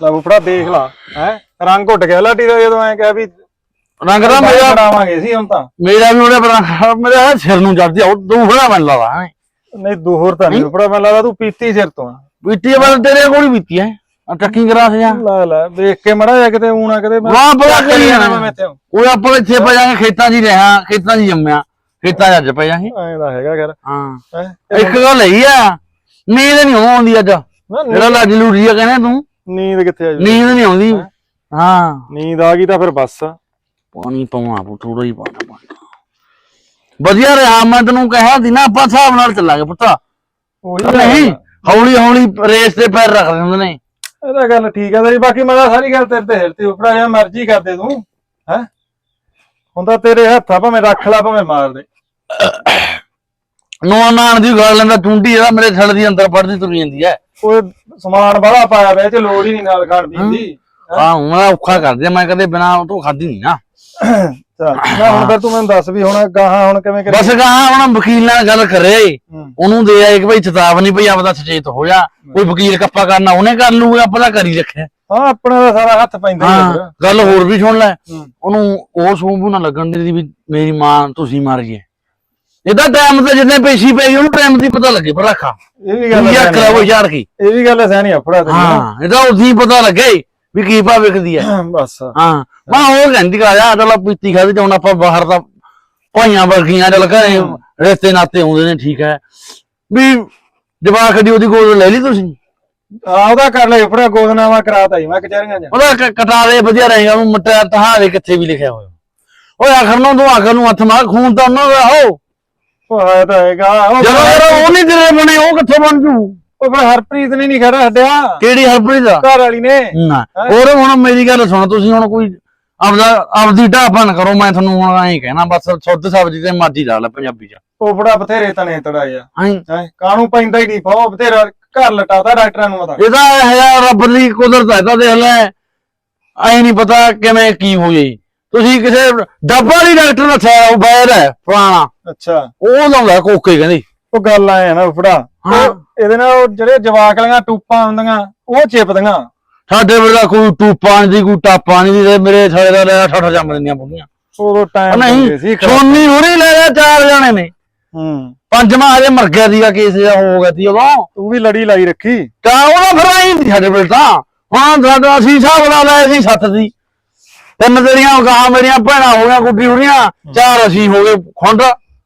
ਲੈ ਫੁੱਫੜਾ ਦੇਖ ਲਾ ਹੈ? ਰੰਗ ਘੁੱਟ ਗਿਆ ਲਾਟੀ ਦਾ ਜਦੋਂ ਐ ਕਿਹਾ ਵੀ ਰੰਗ ਦਾ ਮੇਰਾ ਬਣਾਵਾਂਗੇ ਸੀ ਹੁਣ ਤਾਂ। ਮੇਰਾ ਵੀ ਉਹਨੇ ਬਣਾ ਮੇਰਾ ਸਿਰ ਨੂੰ ਚੜਦੀ ਉਹ ਮੈਨੂੰ ਲਾਵਾ ਹੈਂ। ਨਹੀਂ ਦੂਹਰ ਤਾਂ ਨਹੀਂ ਫੁੱਫੜਾ ਮੈਨੂੰ ਲੱਗਦਾ ਤੂੰ ਪੀਤੀ ਸਿਰ ਤੋਂ। ਪੀਤੀ ਬਲ ਤੇਰੇ ਕੋਲ ਹੀ ਪੀਤੀ ਆ ਟੱਕੀ ਗਰਾਸ ਜਾ ਲੈ ਲੈ ਵੇਖ ਕੇ ਮੜਾ ਜਾ ਕਿਤੇ ਊਣਾ ਕਿਤੇ ਮੈਂ ਵਾਹ ਬੜਾ ਕਰੀ ਜਾਣਾ ਮੈਂ ਇੱਥੇ। ਉਹ ਆਪਾਂ ਇੱਥੇ ਪੈ ਜਾਾਂਗੇ ਖੇਤਾਂ 'ਚ ਹੀ ਰਹਾ ਖੇਤਾਂ 'ਚ ਜੰਮਿਆ ਖੇਤਾਂ 'ਚ ਅੱਜ ਪੈ ਜਾਾਂਗੇ ਐਂ ਦਾ ਹੈਗਾ ਕਰ ਹਾਂ? ਇੱਕ ਗੱਲ ਹੀ ਆ ਨੀਂਦ ਨਹੀਂ ਆਉਂਦੀ ਅੱਜ। ਜਿਹੜਾ ਲੱਜ ਲੂੜੀ ਆ ਕਹਿੰਦਾ ਤੂੰ ਨੀਂਦ ਕਿੱਥੇ ਆ ਜੀ ਨੀਂਦ ਨਹੀਂ ਆਉਂਦੀ। ਹਾਂ? ਨੀਂਦ ਆ ਗਈ ਤਾਂ ਫਿਰ ਬੱਸ। ਪਾਣੀ ਪਾਉਣਾ ਪਊ ਥੋੜਾ ਹੀ ਪਾਉਣਾ ਪਾਣੀ ਵਧੀਆ ਰਿਹਾ ਮੈਂ ਤੈਨੂੰ ਕਿਹਾ ਸੀ ਨਾ ਆਪਾਂ ਹਿਸਾਬ ਨਾਲ ਚੱਲਾਂਗੇ ਪੁੱਤਾ। ਉਹੀ ਨਹੀਂ। ਹੌਲੀ ਹੌਲੀ ਰੇਸ ਤੇ ਪੈਰ ਰੱਖ ਦਿੰਦੇ ਨੇ। ਇਹ ਤਾਂ ਗੱਲ ਠੀਕ ਆ ਤੇਰੀ ਬਾਕੀ ਮੈਂ ਤਾਂ ਸਾਰੀ ਗੱਲ ਤੇਰੇ ਤੇ ਹਿਲਤੀ ਉਪੜਾ ਜਾਂ ਮਰਜ਼ੀ ਕਰਦੇ ਤੂੰ ਹੈ? ਹੁੰਦਾ ਤੇਰੇ ਹੱਥਾਂ ਭਾਵੇਂ ਰੱਖ ਲਾ ਭਾਵੇਂ ਮਾਰ ਦੇ। ਨੌ ਨਾਨ ਦੀ ਗੱਲ ਲੈਂਦਾ ਚੁੰਡੀ ਇਹਦਾ ਮੇਰੇ ਛੜ ਦੀ ਅੰਦਰ ਫੜਦੀ ਤੁਰ ਜਾਂਦੀ ਐ ਕੋਈ ਸਮਾਨ ਬੜਾ ਪਾਇਆ ਵੇ ਚ ਲੋੜ ਹੀ ਨਹੀਂ ਨਾਲ ਖਾਣ ਦੀ ਹਾਂ। ਮੈਂ ਔਖਾ ਕਰਦੇ ਮੈਂ ਕਦੇ ਬਿਨਾ ਉਹ ਤੋਂ ਖਾਦੀ ਨਹੀਂ ਨਾ। ਚੱਲ ਮੈਂ ਹੁਣ ਫਿਰ ਤੂੰ ਮੈਨੂੰ ਦੱਸ ਵੀ ਹੁਣ ਗਾਹਾਂ ਹੁਣ ਕਿਵੇਂ ਕਰੀ ਬਸ ਕਹਾ ਹੁਣ ਵਕੀਲ ਨਾਲ ਗੱਲ ਕਰੇ। ਉਹਨੂੰ ਦੇ ਆਏ ਕਿ ਭਾਈ ਚੇਤਾਵਨੀ ਭਈ ਆਪਦਾ ਸਚੇਤ ਹੋ ਜਾ। ਕੋਈ ਵਕੀਲ ਕੱਪਾ ਕਰਨਾ ਉਹਨੇ ਕਰ ਲੂਗਾ ਆਪਾਂ ਤਾਂ ਕਰ ਰੱਖਿਆ। ਹਾਂ ਆਪਣਾ ਤਾਂ ਸਾਰਾ ਹੱਥ ਪੈਂਦਾ। ਗੱਲ ਹੋਰ ਵੀ ਸੁਣ ਲੈ। ਉਹਨੂੰ ਉਹ ਸੂਬੂ ਨਾ ਲੱਗਣ ਦੀ ਵੀ ਮੇਰੀ ਮਾਂ ਤੁਸੀਂ ਮਾਰ ਗਏ। ਇਹਦਾ ਟਾਈਮ ਤੇ ਜਿੰਨੇ ਪੇਸ਼ੀ ਪਈ ਉਹਨੂੰ ਟਾਈਮ ਦੀ ਪਤਾ ਲੱਗੇ ਪਰ ਰੱਖਾ ਇਹ ਵੀ ਗੱਲ ਯਾ ਆ। ਯਾਰ ਕੀ। ਇਹ ਵੀ ਗੱਲ ਸਹਿਣੀ ਆਪੜਾ ਤੇ ਹਾਂ ਇਹਦਾ ਉਦੋਂ ਪਤਾ ਲੱਗੇ ਵੀ ਕੀ ਭਾ ਵਿਕਦੀ ਹੈ ਬਸ। ਹਾਂ ਮੈਂ ਉਹ ਕਹਿੰਦੀ ਕਾ ਜਾ ਚਲ ਪੀਤੀ ਖਾਦੀ ਤੇ ਹੁਣ ਆਪਾਂ ਬਾਹਰ ਦਾ ਭਾਈਆਂ ਵਰਗੀਆਂ ਚਲ ਘਰੇ ਰਿਸ਼ਤੇ ਨਾਤੇ ਆਉਂਦੇ ਨੇ ਠੀਕ ਹੈ। ਵੀ ਜਵਾਕ ਦੀ ਉਹਦੀ ਗੋਦ ਲੈ ਲਈ ਤੁਸੀਂ? ਆ ਉਹਦਾ ਕਰ ਲੈ ਆਪਣਾ ਗੋਦਨਾਮਾ ਕਰਾਤਾ ਹੀ ਮੈਂ ਕਚਹਿਰੀਆਂ ਚ। ਉਹਦਾ ਕਟਾ ਦੇ ਵਧੀਆ ਰਹੇਗਾ ਮਟਿਆ ਤਹਾਰੇ ਕਿੱਥੇ ਵੀ ਲਿਖਿਆ ਹੋਇਆ। ਓਏ ਆਖਰ ਨੂੰ ਤੂੰ ਆਖਰ ਨੂੰ ਹੱਥ ਮਾਰ ਖੂਨ ਤਾਂ ਉਹਨਾਂ ਦਾ ਹੋ ਉਹ ਹੈ ਤਾਂ ਹੈਗਾ। ਉਹ ਜਦੋਂ ਯਾਰ ਉਹ ਨਹੀਂ ਤੇਰੇ ਬਣੇ ਉਹ ਕਿੱਥੇ ਬਣ ਜੂ? ਉਹ ਫਿਰ ਹਰਪ੍ਰੀਤ ਨੇ ਨਹੀਂ ਖੜਾ ਹੱਡਿਆ ਕਿਹੜੀ ਹਰਪ੍ਰੀਤ ਦਾ ਘਰ ਵਾਲੀ ਨੇ। ਨਾ ਹੋਰ ਹੁਣ ਮੇਰੀ ਗੱਲ ਸੁਣ ਤੁਸੀਂ ਹੁਣ ਕੋਈ ਆਪਦਾ ਆਪਦੀ ਢਾਪਾ ਨਾ ਕਰੋ ਮੈਂ ਤੁਹਾਨੂੰ ਹੁਣ ਐਂ ਕਹਿਣਾ ਬਸ ਸੁੱਧ ਸਬਜ਼ੀ ਤੇ ਮਰਜ਼ੀ ਲਾ ਲੈ ਪੰਜਾਬੀ ਚ। ਬੜਾ ਬਥੇਰੇ ਤਣੇ ਤੜਾਏ ਆ। ਐਂ। ਹੈ? ਕਾਹਨੂੰ ਪੈਂਦਾ ਹੀ ਨਹੀਂ ਫੋ ਬਥੇਰਾ ਘਰ ਲਟਾਤਾ ਡਾਕਟਰਾਂ ਨੂੰ ਪਤਾ ਇਹਦਾ ਹੈ ਰੱਬ ਦੀ ਕੁਦਰਤ ਹੈ ਤਾਂ ਦੇਖ ਲੈ। ਐ ਨਹੀਂ ਪਤਾ ਕਿਵੇਂ ਕੀ ਹੋ ਜਾਈ ਤੁਸੀਂ ਕਿਸੇ ਡੱਬਾ ਦੀ ਡਾਕਟਰ ਦੱਸਿਆ ਉਹ ਬੈਰ ਹੈ ਪੁਰਾਣਾ ਅੱਛਾ। ਉਹ ਲਾਉਂਦਾ ਕੋਕੇ ਕਹਿੰਦੀ। ਉਹ ਗੱਲ ਆਏ ਨਾ ਫੜਾ ਹਾਂ। ਇਹਦੇ ਨਾਲ ਉਹ ਜਿਹੜੇ ਜਵਾਕ ਵਾਲੀਆਂ ਟੂਪਾਂ ਹੁੰਦੀਆਂ ਉਹ ਚਿਪਦੀਆਂ। ਸਾਡੇ ਵੇਲੇ ਕੋਈ ਟੂਪਾਂ ਦੀ ਕੋਈ ਟਾਪਾਂ ਨਹੀਂ ਦੀ ਮੇਰੇ ਸਾਲੇ ਦਾ ਲੈ ਠੱਠ ਜੰਮ ਦਿੰਦੀਆਂ ਬੁੱਢੀਆਂ। ਉਦੋਂ ਉਹ ਟਾਈਮ ਨਹੀਂ ਸੋਨੀ ਹੁਣੀ ਲੈ ਲਿਆ ਚਾਰ ਜਣੇ ਨੇ। ਹੂੰ। ਪੰਜਵਾਂ ਹਜੇ ਮਰ ਗਿਆ ਸੀਗਾ ਕੇਸ ਜਿਹਾ ਹੋ ਗਿਆ ਸੀ ਉਦੋਂ। ਤੂੰ ਵੀ ਲੜੀ ਲਾਈ ਰੱਖੀ। ਤਾਂ ਉਹਦਾ ਫਿਰ ਆਈ ਨਹੀਂ ਸਾਡੇ ਵੇਲੇ ਤਾਂ। ਹੁਣ ਸਾਡਾ ਅਸੀਂ ਹਿਸਾਬ ਲਾ ਲਿਆ ਸੀ ਸੱਤ ਦੀ। ਤਿੰਨ ਤੇਰੀਆਂ ਗਾਂ ਮੇਰੀਆਂ ਭੈਣਾਂ ਹੋ ਗਈਆਂ ਗੁੱਡੀ ਹੋਣੀਆਂ ਚਾਰ ਅਸੀਂ ਹੋ ਗਏ ਖੁੰਡ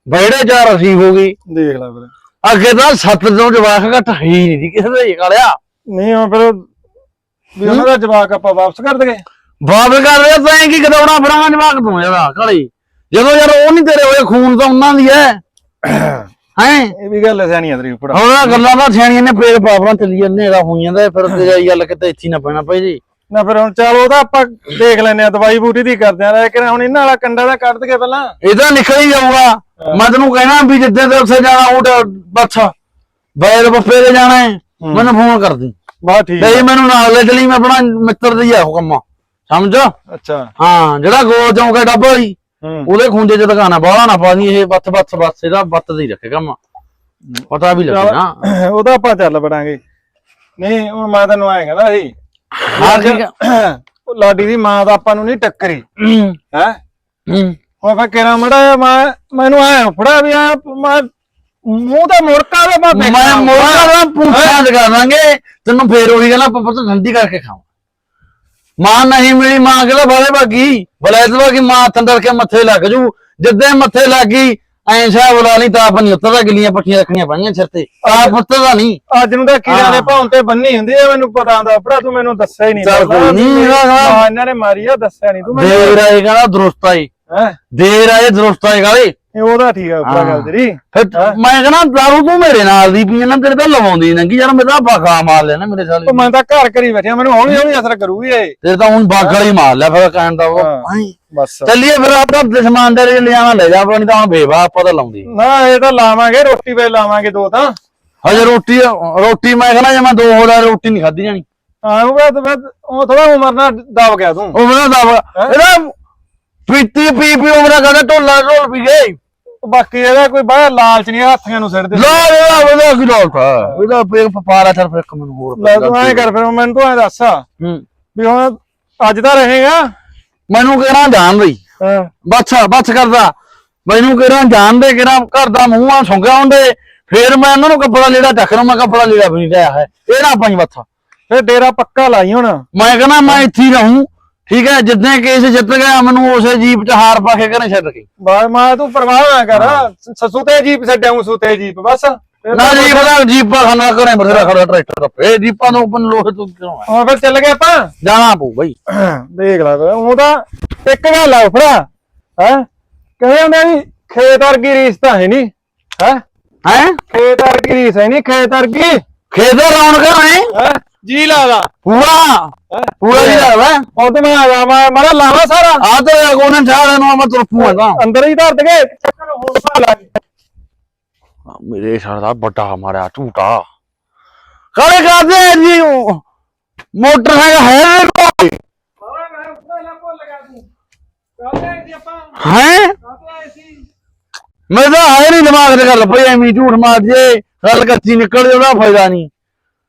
ਬੈੜੇ ਚਾਰ ਅਸੀਂ ਹੋ ਗਈ। ਦੇਖ ਲੈ ਫਿਰ। ਅੱਗੇ ਤਾਂ ਸੱਤ ਤੋਂ ਜਵਾਕ ਘੱਟ ਹੈ ਹੀ ਨਹੀਂ ਸੀ ਕਿਸੇ ਦਾ ਹੀ ਕਾਲਿਆ ਨਹੀਂ ਹੁਣ ਫਿਰ ਵੀ ਉਹਨਾਂ ਦਾ ਜਵਾਕ ਆਪਾਂ ਵਾਪਸ ਕਰ ਦਗੇ ਬਾਪ ਕਰ ਰਿਹਾ ਤਾਂ ਕੀ ਕਦੌੜਾ ਫੜਾਂਗਾ ਜਵਾਕ ਤੂੰ ਯਾਰ ਕਾਲੀ ਜਦੋਂ ਯਾਰ ਉਹ ਨਹੀਂ ਤੇਰੇ ਹੋਏ ਖੂਨ ਤਾਂ ਉਹਨਾਂ ਦੀ ਹੈ ਹੈ? ਇਹ ਵੀ ਗੱਲ ਸਿਆਣੀ ਆ ਤੇਰੀ ਹੁਣ ਆਹ ਗੱਲਾਂ ਤਾਂ ਸਿਆਣੀਆਂ ਨੇ ਫੇਰ ਪਾਪਣਾ ਚੱਲੀ ਜਾਂਦੇ ਇਹਦਾ ਹੋਈ ਜਾਂਦਾ ਫਿਰ ਤੇਰੀ ਗੱਲ ਕਿਤੇ ਇੱਥੇ ਨਾ ਪੈਣਾ ਪਈ ਜੀ। ਨਾ ਫਿਰ ਹੁਣ ਚੱਲ ਉਹਦਾ ਆਪਾਂ ਦੇਖ ਲੈਨੇ ਆ ਦਵਾਈ ਬੂਟੀ ਦੀ ਕਰਦੇ ਆ ਲੇਕਿਨ ਹੁਣ ਇਹਨਾਂ ਵਾਲਾ ਕੰਡਾ ਦਾ ਕੱਢ ਦਗੇ ਪਹਿਲਾਂ। ਇਹ ਤਾਂ ਨਿਕਲ ਹੀ ਜਾਊਗਾ। ਮੈਂ ਤੈਨੂੰ ਕਹਿਣਾ ਵੀ ਜਿੱਦੇ ਤੇ ਉੱਥੇ ਜਾਣਾ ਉਹ ਬੱਸ ਬੈਰ ਬੱਫੇ ਤੇ ਜਾਣਾ ਹੈ। ਮੈਨੂੰ ਫੋਨ ਕਰ ਦੀ। ਬਾ ਠੀਕ ਤੇ ਮੈਨੂੰ ਨਾਲ ਲੈ ਚਲੀ ਮੈਂ ਆਪਣਾ ਮਿੱਤਰ ਦੀ ਆ ਉਹ ਕੰਮ। ਸਮਝ? ਅੱਛਾ। ਹਾਂ ਜਿਹੜਾ ਗੋਲ ਚੌਂਕਾ ਡੱਬਾ ਸੀ ਹੂੰ। ਉਹਦੇ ਖੁੰਝੇ ਚ ਦੁਕਾਨਾ ਬਾਹਲਾ ਨਾ ਪਾਦੀ ਇਹ ਬੱਤ ਬੱਤ ਬੱਤ ਇਹਦਾ ਬੱਤ ਦੀ ਰੱਖੇ ਕੰਮ। ਪਤਾ ਵੀ ਲੱਗੇ ਨਾ ਉਹਦਾ ਆਪਾਂ ਚੱਲ ਪੜਾਂਗੇ ਨਹੀਂ ਹੁਣ ਮੈਂ ਤੈਨੂੰ ਆਏ ਕਹਿੰਦਾ ਸੀ ਹਾਂ ਠੀਕ ਆ। ਉਹ ਲਾਡੀ ਦੀ ਮਾਂ ਤਾਂ ਆਪਾਂ ਨੂੰ ਨਹੀਂ ਟੱਕਰੀ। ਹੂੰ। ਉਹ ਫੇ ਕਿਹੜਾ ਮੜਾ ਮੈਂ ਮੈਨੂੰ ਆਇਆ ਫੜਾ ਵੀ ਆ ਮੈਂ ਮੂੰਹ ਤਾਂ ਮੁੜਕਾ ਵੇ ਮੈਂ ਮੈਂ ਮੋੜਾ ਦਾ ਪੁੱਛਾਂ ਦਾਂਗੇ ਤੈਨੂੰ ਫੇਰ ਉਹੀ ਗੱਲ ਆਪਾਂ ਪੁੱਤ ਠੰਡੀ ਕਰਕੇ ਖਾਵਾਂ। ਮਾਂ ਨਹੀਂ ਮੇਰੀ ਮਾਂ ਕਹਿੰਦਾ ਬਾਲੇ ਬਾਗੀ? ਬਲੈਤ ਬਾਗੀ ਮਾਂ ਤੰਦਰ ਕੇ ਮੱਥੇ ਲੱਗ ਜੂ। ਜਿੱਦੇ ਮੱਥੇ ਲੱਗੀ ਐਂ ਸ਼ਾ ਬੁਲਾ ਲਈ ਤਾਂ ਆਪਣੀ ਉੱਤਰ ਦਾ ਗਿੱਲੀਆਂ ਪੱਠੀਆਂ ਰੱਖਣੀਆਂ ਪਾਈਆਂ ਸਿਰ ਤੇ। ਆ ਪੁੱਤ ਦਾ ਨਹੀਂ। ਅੱਜ ਨੂੰ ਤਾਂ ਕੀੜਿਆਂ ਦੇ। ਭੌਂ ਤੇ ਬੰਨੀ ਹੁੰਦੀ ਆ ਮੈਨੂੰ ਪਤਾ ਹੁੰਦਾ ਫੜਾ ਤੂੰ ਮੈਨੂੰ ਦੱਸਿਆ ਹੀ ਨਹੀਂ। ਚੱਲ ਕੋਈ ਹਾਂ ਇਹਨਾਂ ਨੇ ਮਾਰੀ ਆ ਦੱਸਿਆ ਨਹੀਂ ਤੂੰ ਮੈਨੂੰ। ਦੇਰ ਆਏ ਕਹਿੰਦਾ ਦਰੁਸਤ ਆਈ ਹੈ? ਦੇਰ ਆਏ ਦਰੁਸਤ ਆਏ ਗਾਲੇ ਇਹ ਉਹਦਾ ਠੀਕ ਆ ਫੜਾ ਗੱਲ ਤੇਰੀ। ਫਿਰ ਮੈਂ ਕਹਿੰਦਾ ਦਾਰੂ ਤੂੰ ਮੇਰੇ ਨਾਲ ਦੀ ਪੀ ਨਾ ਤੇਰੇ ਤਾਂ ਲਵਾਉਂਦੀ ਨੰਗੀ ਯਾਰ ਮੇਰਾ ਬਾਗਾ ਮਾਰ ਲੈਣਾ ਮੇਰੇ ਸਾਲੇ ਉਹ ਮੈਂ ਤਾਂ ਘਰ ਕਰੀ ਬੈਠਿਆ ਮੈਨੂੰ ਹੌਲੀ ਹੌਲੀ ਅਸਰ ਕਰੂਗੀ ਇਹ। ਤੇਰੇ ਤਾਂ ਹੁਣ ਬਾਗਾ ਹੀ ਮਾਰ ਲਿਆ ਫਿਰ ਕਹਿਣ ਦਾ ਉਹ। ਬਸ। ਚੱਲੀਏ ਫਿਰ ਆਪਾਂ ਸਮਾਨ ਦੇ ਲਿਆਵਾਂ ਲੈ ਜਾ ਆਪਣੀ ਤਾਂ ਹੁਣ ਬੇਵਾ ਆਪਾਂ ਤਾਂ ਲਾਉਂਦੀ ਨਾ। ਇਹ ਤਾਂ ਲਾਵਾਂਗੇ ਰੋਟੀ ਵੇ ਲਾਵਾਂਗੇ ਦੋ ਤਾਂ। ਹਜੇ ਰੋਟੀ ਰੋਟੀ ਮੈਂ ਕਹਿੰਦਾ ਜੇ ਮੈਂ ਦੋ ਹੋਰ ਰੋਟੀ ਨਹੀਂ ਖਾਧੀ ਜਾਣੀ। ਹਾਂ ਉਹ ਥੋੜਾ ਉਮਰ ਨਾਲ ਦਬ ਗਿਆ ਤੂੰ। ਉਹ ਮੇਰਾ ਦਾ ਇਹਦਾ ਪੀਤੀ ਪੀ ਪੀ ਉਮਰਾ ਕਹਿੰਦਾ ਢੋਲਾ ਢੋਲ ਪੀ ਗਏ। ਬਾਕੀ ਇਹਦਾ ਕੋਈ ਬਾਹਰ ਲਾਲਚ ਨਹੀਂ ਹੱਥੀਆਂ ਨੂੰ ਸਿੱਟਦੇ ਲਾ ਇਹਦਾ ਉਹਦਾ ਕੀ ਲੋਟ ਆ? ਇਹਦਾ ਪੇਕ ਫਪਾਰਾ ਚਲ ਫਿਰ ਇੱਕ ਮੈਨੂੰ ਹੋਰ ਲੈ ਤੂੰ ਐਂ ਕਰ ਫਿਰ ਮੈਨੂੰ ਤੂੰ ਐਂ ਦੱਸ। ਹੂੰ। ਵੀ ਹੁਣ ਅੱਜ ਤਾਂ ਰਹੇਗਾ? ਮੈਨੂੰ ਕਿਹੜਾ ਜਾਣ ਲਈ ਹਾਂ। ਬੱਸ ਬੱਸ ਕਰਦਾ। ਮੈਨੂੰ ਕਿਹੜਾ ਜਾਣ ਦੇ ਕਿਹੜਾ ਘਰ ਦਾ ਮੂੰਹ ਆ ਸੁੰਘਿਆ ਹੁੰਦੇ ਫੇਰ ਮੈਂ ਉਹਨਾਂ ਨੂੰ ਕੱਪੜਾ ਲੀੜਾ ਟੱਕਰ ਮੈਂ ਕੱਪੜਾ ਲੀੜਾ ਵੀ ਨਹੀਂ ਲਿਆ ਹੈ। ਇਹ ਨਾ ਪੰਜ ਬੱਥਾ ਫਿਰ ਡੇਰਾ ਪੱਕਾ ਲਾਈ ਹੁਣ। ਮੈਂ ਕਹਿੰਦਾ ਮੈਂ ਇੱਥੇ ਰਹੂੰ। ਠੀਕ ਹੈ ਜਿੱਦਾਂ ਕੇਸ ਜਿੱਤ ਗਿਆ ਮੈਨੂੰ ਉਸੇ ਜੀਪ 'ਚ ਹਾਰ ਪਾ ਕੇ ਘਰੇ ਛੱਡ ਕੇ ਬਾ ਮੈਂ ਤੂੰ ਪਰਵਾਹ ਨਾ ਕਰ ਸਸੂ ਤੇ ਜੀਪ ਛੱਡਿਆ ਸੁਤੇ ਜੀਪ ਬਸ। ਨਾ ਜੀਪ ਦਾ ਜੀਪਾ ਖਾਨਾ ਘਰੇ ਬਥੇਰਾ ਖੜਾ ਟਰੈਕਟਰ ਦਾ। ਫੇ ਜੀਪਾਂ ਨੂੰ ਆਪਨ ਲੋਹੇ ਤੋਂ ਕਿਉਂ ਆ ਹੁਣ ਫਿਰ ਚੱਲ ਗਏ ਆਪਾਂ। ਜਾਣਾ ਪਊ ਬਈ। ਦੇਖ ਲੈ ਉਹ ਤਾਂ ਇੱਕ ਗੱਲ ਆ ਫੜਾ ਹੈ? ਕਹਿੰਦੇ ਹੁੰਦੇ ਵੀ ਖੇਤ ਵਰਗੀ ਰੀਸ ਤਾਂ ਹੈ ਨਹੀਂ ਹੈ? ਹੈ? ਖੇਤ ਵਰਗੀ ਰੀਸ ਹੈ ਨਹੀਂ ਖੇਤ ਵਰਗੀ। ਖੇਦਰ ਰੌਣਕਾਂ ਹੈ ਹੈ? ਜੀ ਲਾ ਲਾ। ਪੂਰਾ? ਪੂਰਾ ਜੀ ਲੱਗਦਾ ਉਹ ਤੇ ਮੈਂ ਆ ਗਿਆ ਮੈਂ ਮਾਰਾ ਲਾਵਾ ਸਾਰਾ। ਆ ਤੇ ਉਹਨਾਂ ਚਾਹ ਨੂੰ ਮੈਂ ਤੁਰਪੂ ਤਾਂ ਅੰਦਰ ਹੀ ਧਰ ਦਗੇ। ਚੱਕਰ ਹੋਰ ਪਾ ਲਾ ਮੇਰੇ ਸਾਲ ਦਾ ਵੱਡਾ ਮਾਰਿਆ ਝੂਟਾ। ਕਾਲੇ ਕਰਦੇ ਜੀ ਉਹ? ਮੋਟਰ ਹੈਗਾ ਹੈ ਕੋਈ ਹੈ? ਮੈਂ ਤਾਂ ਹੈ ਨਹੀਂ ਦਿਮਾਗ ਤੇ ਗੱਲ ਪਈ ਐਵੇਂ ਝੂਠ ਮਾਰ ਜੇ ਗੱਲ ਕੱਚੀ ਨਿਕਲ ਜੇ ਉਹਦਾ ਫਾਇਦਾ ਨਹੀਂ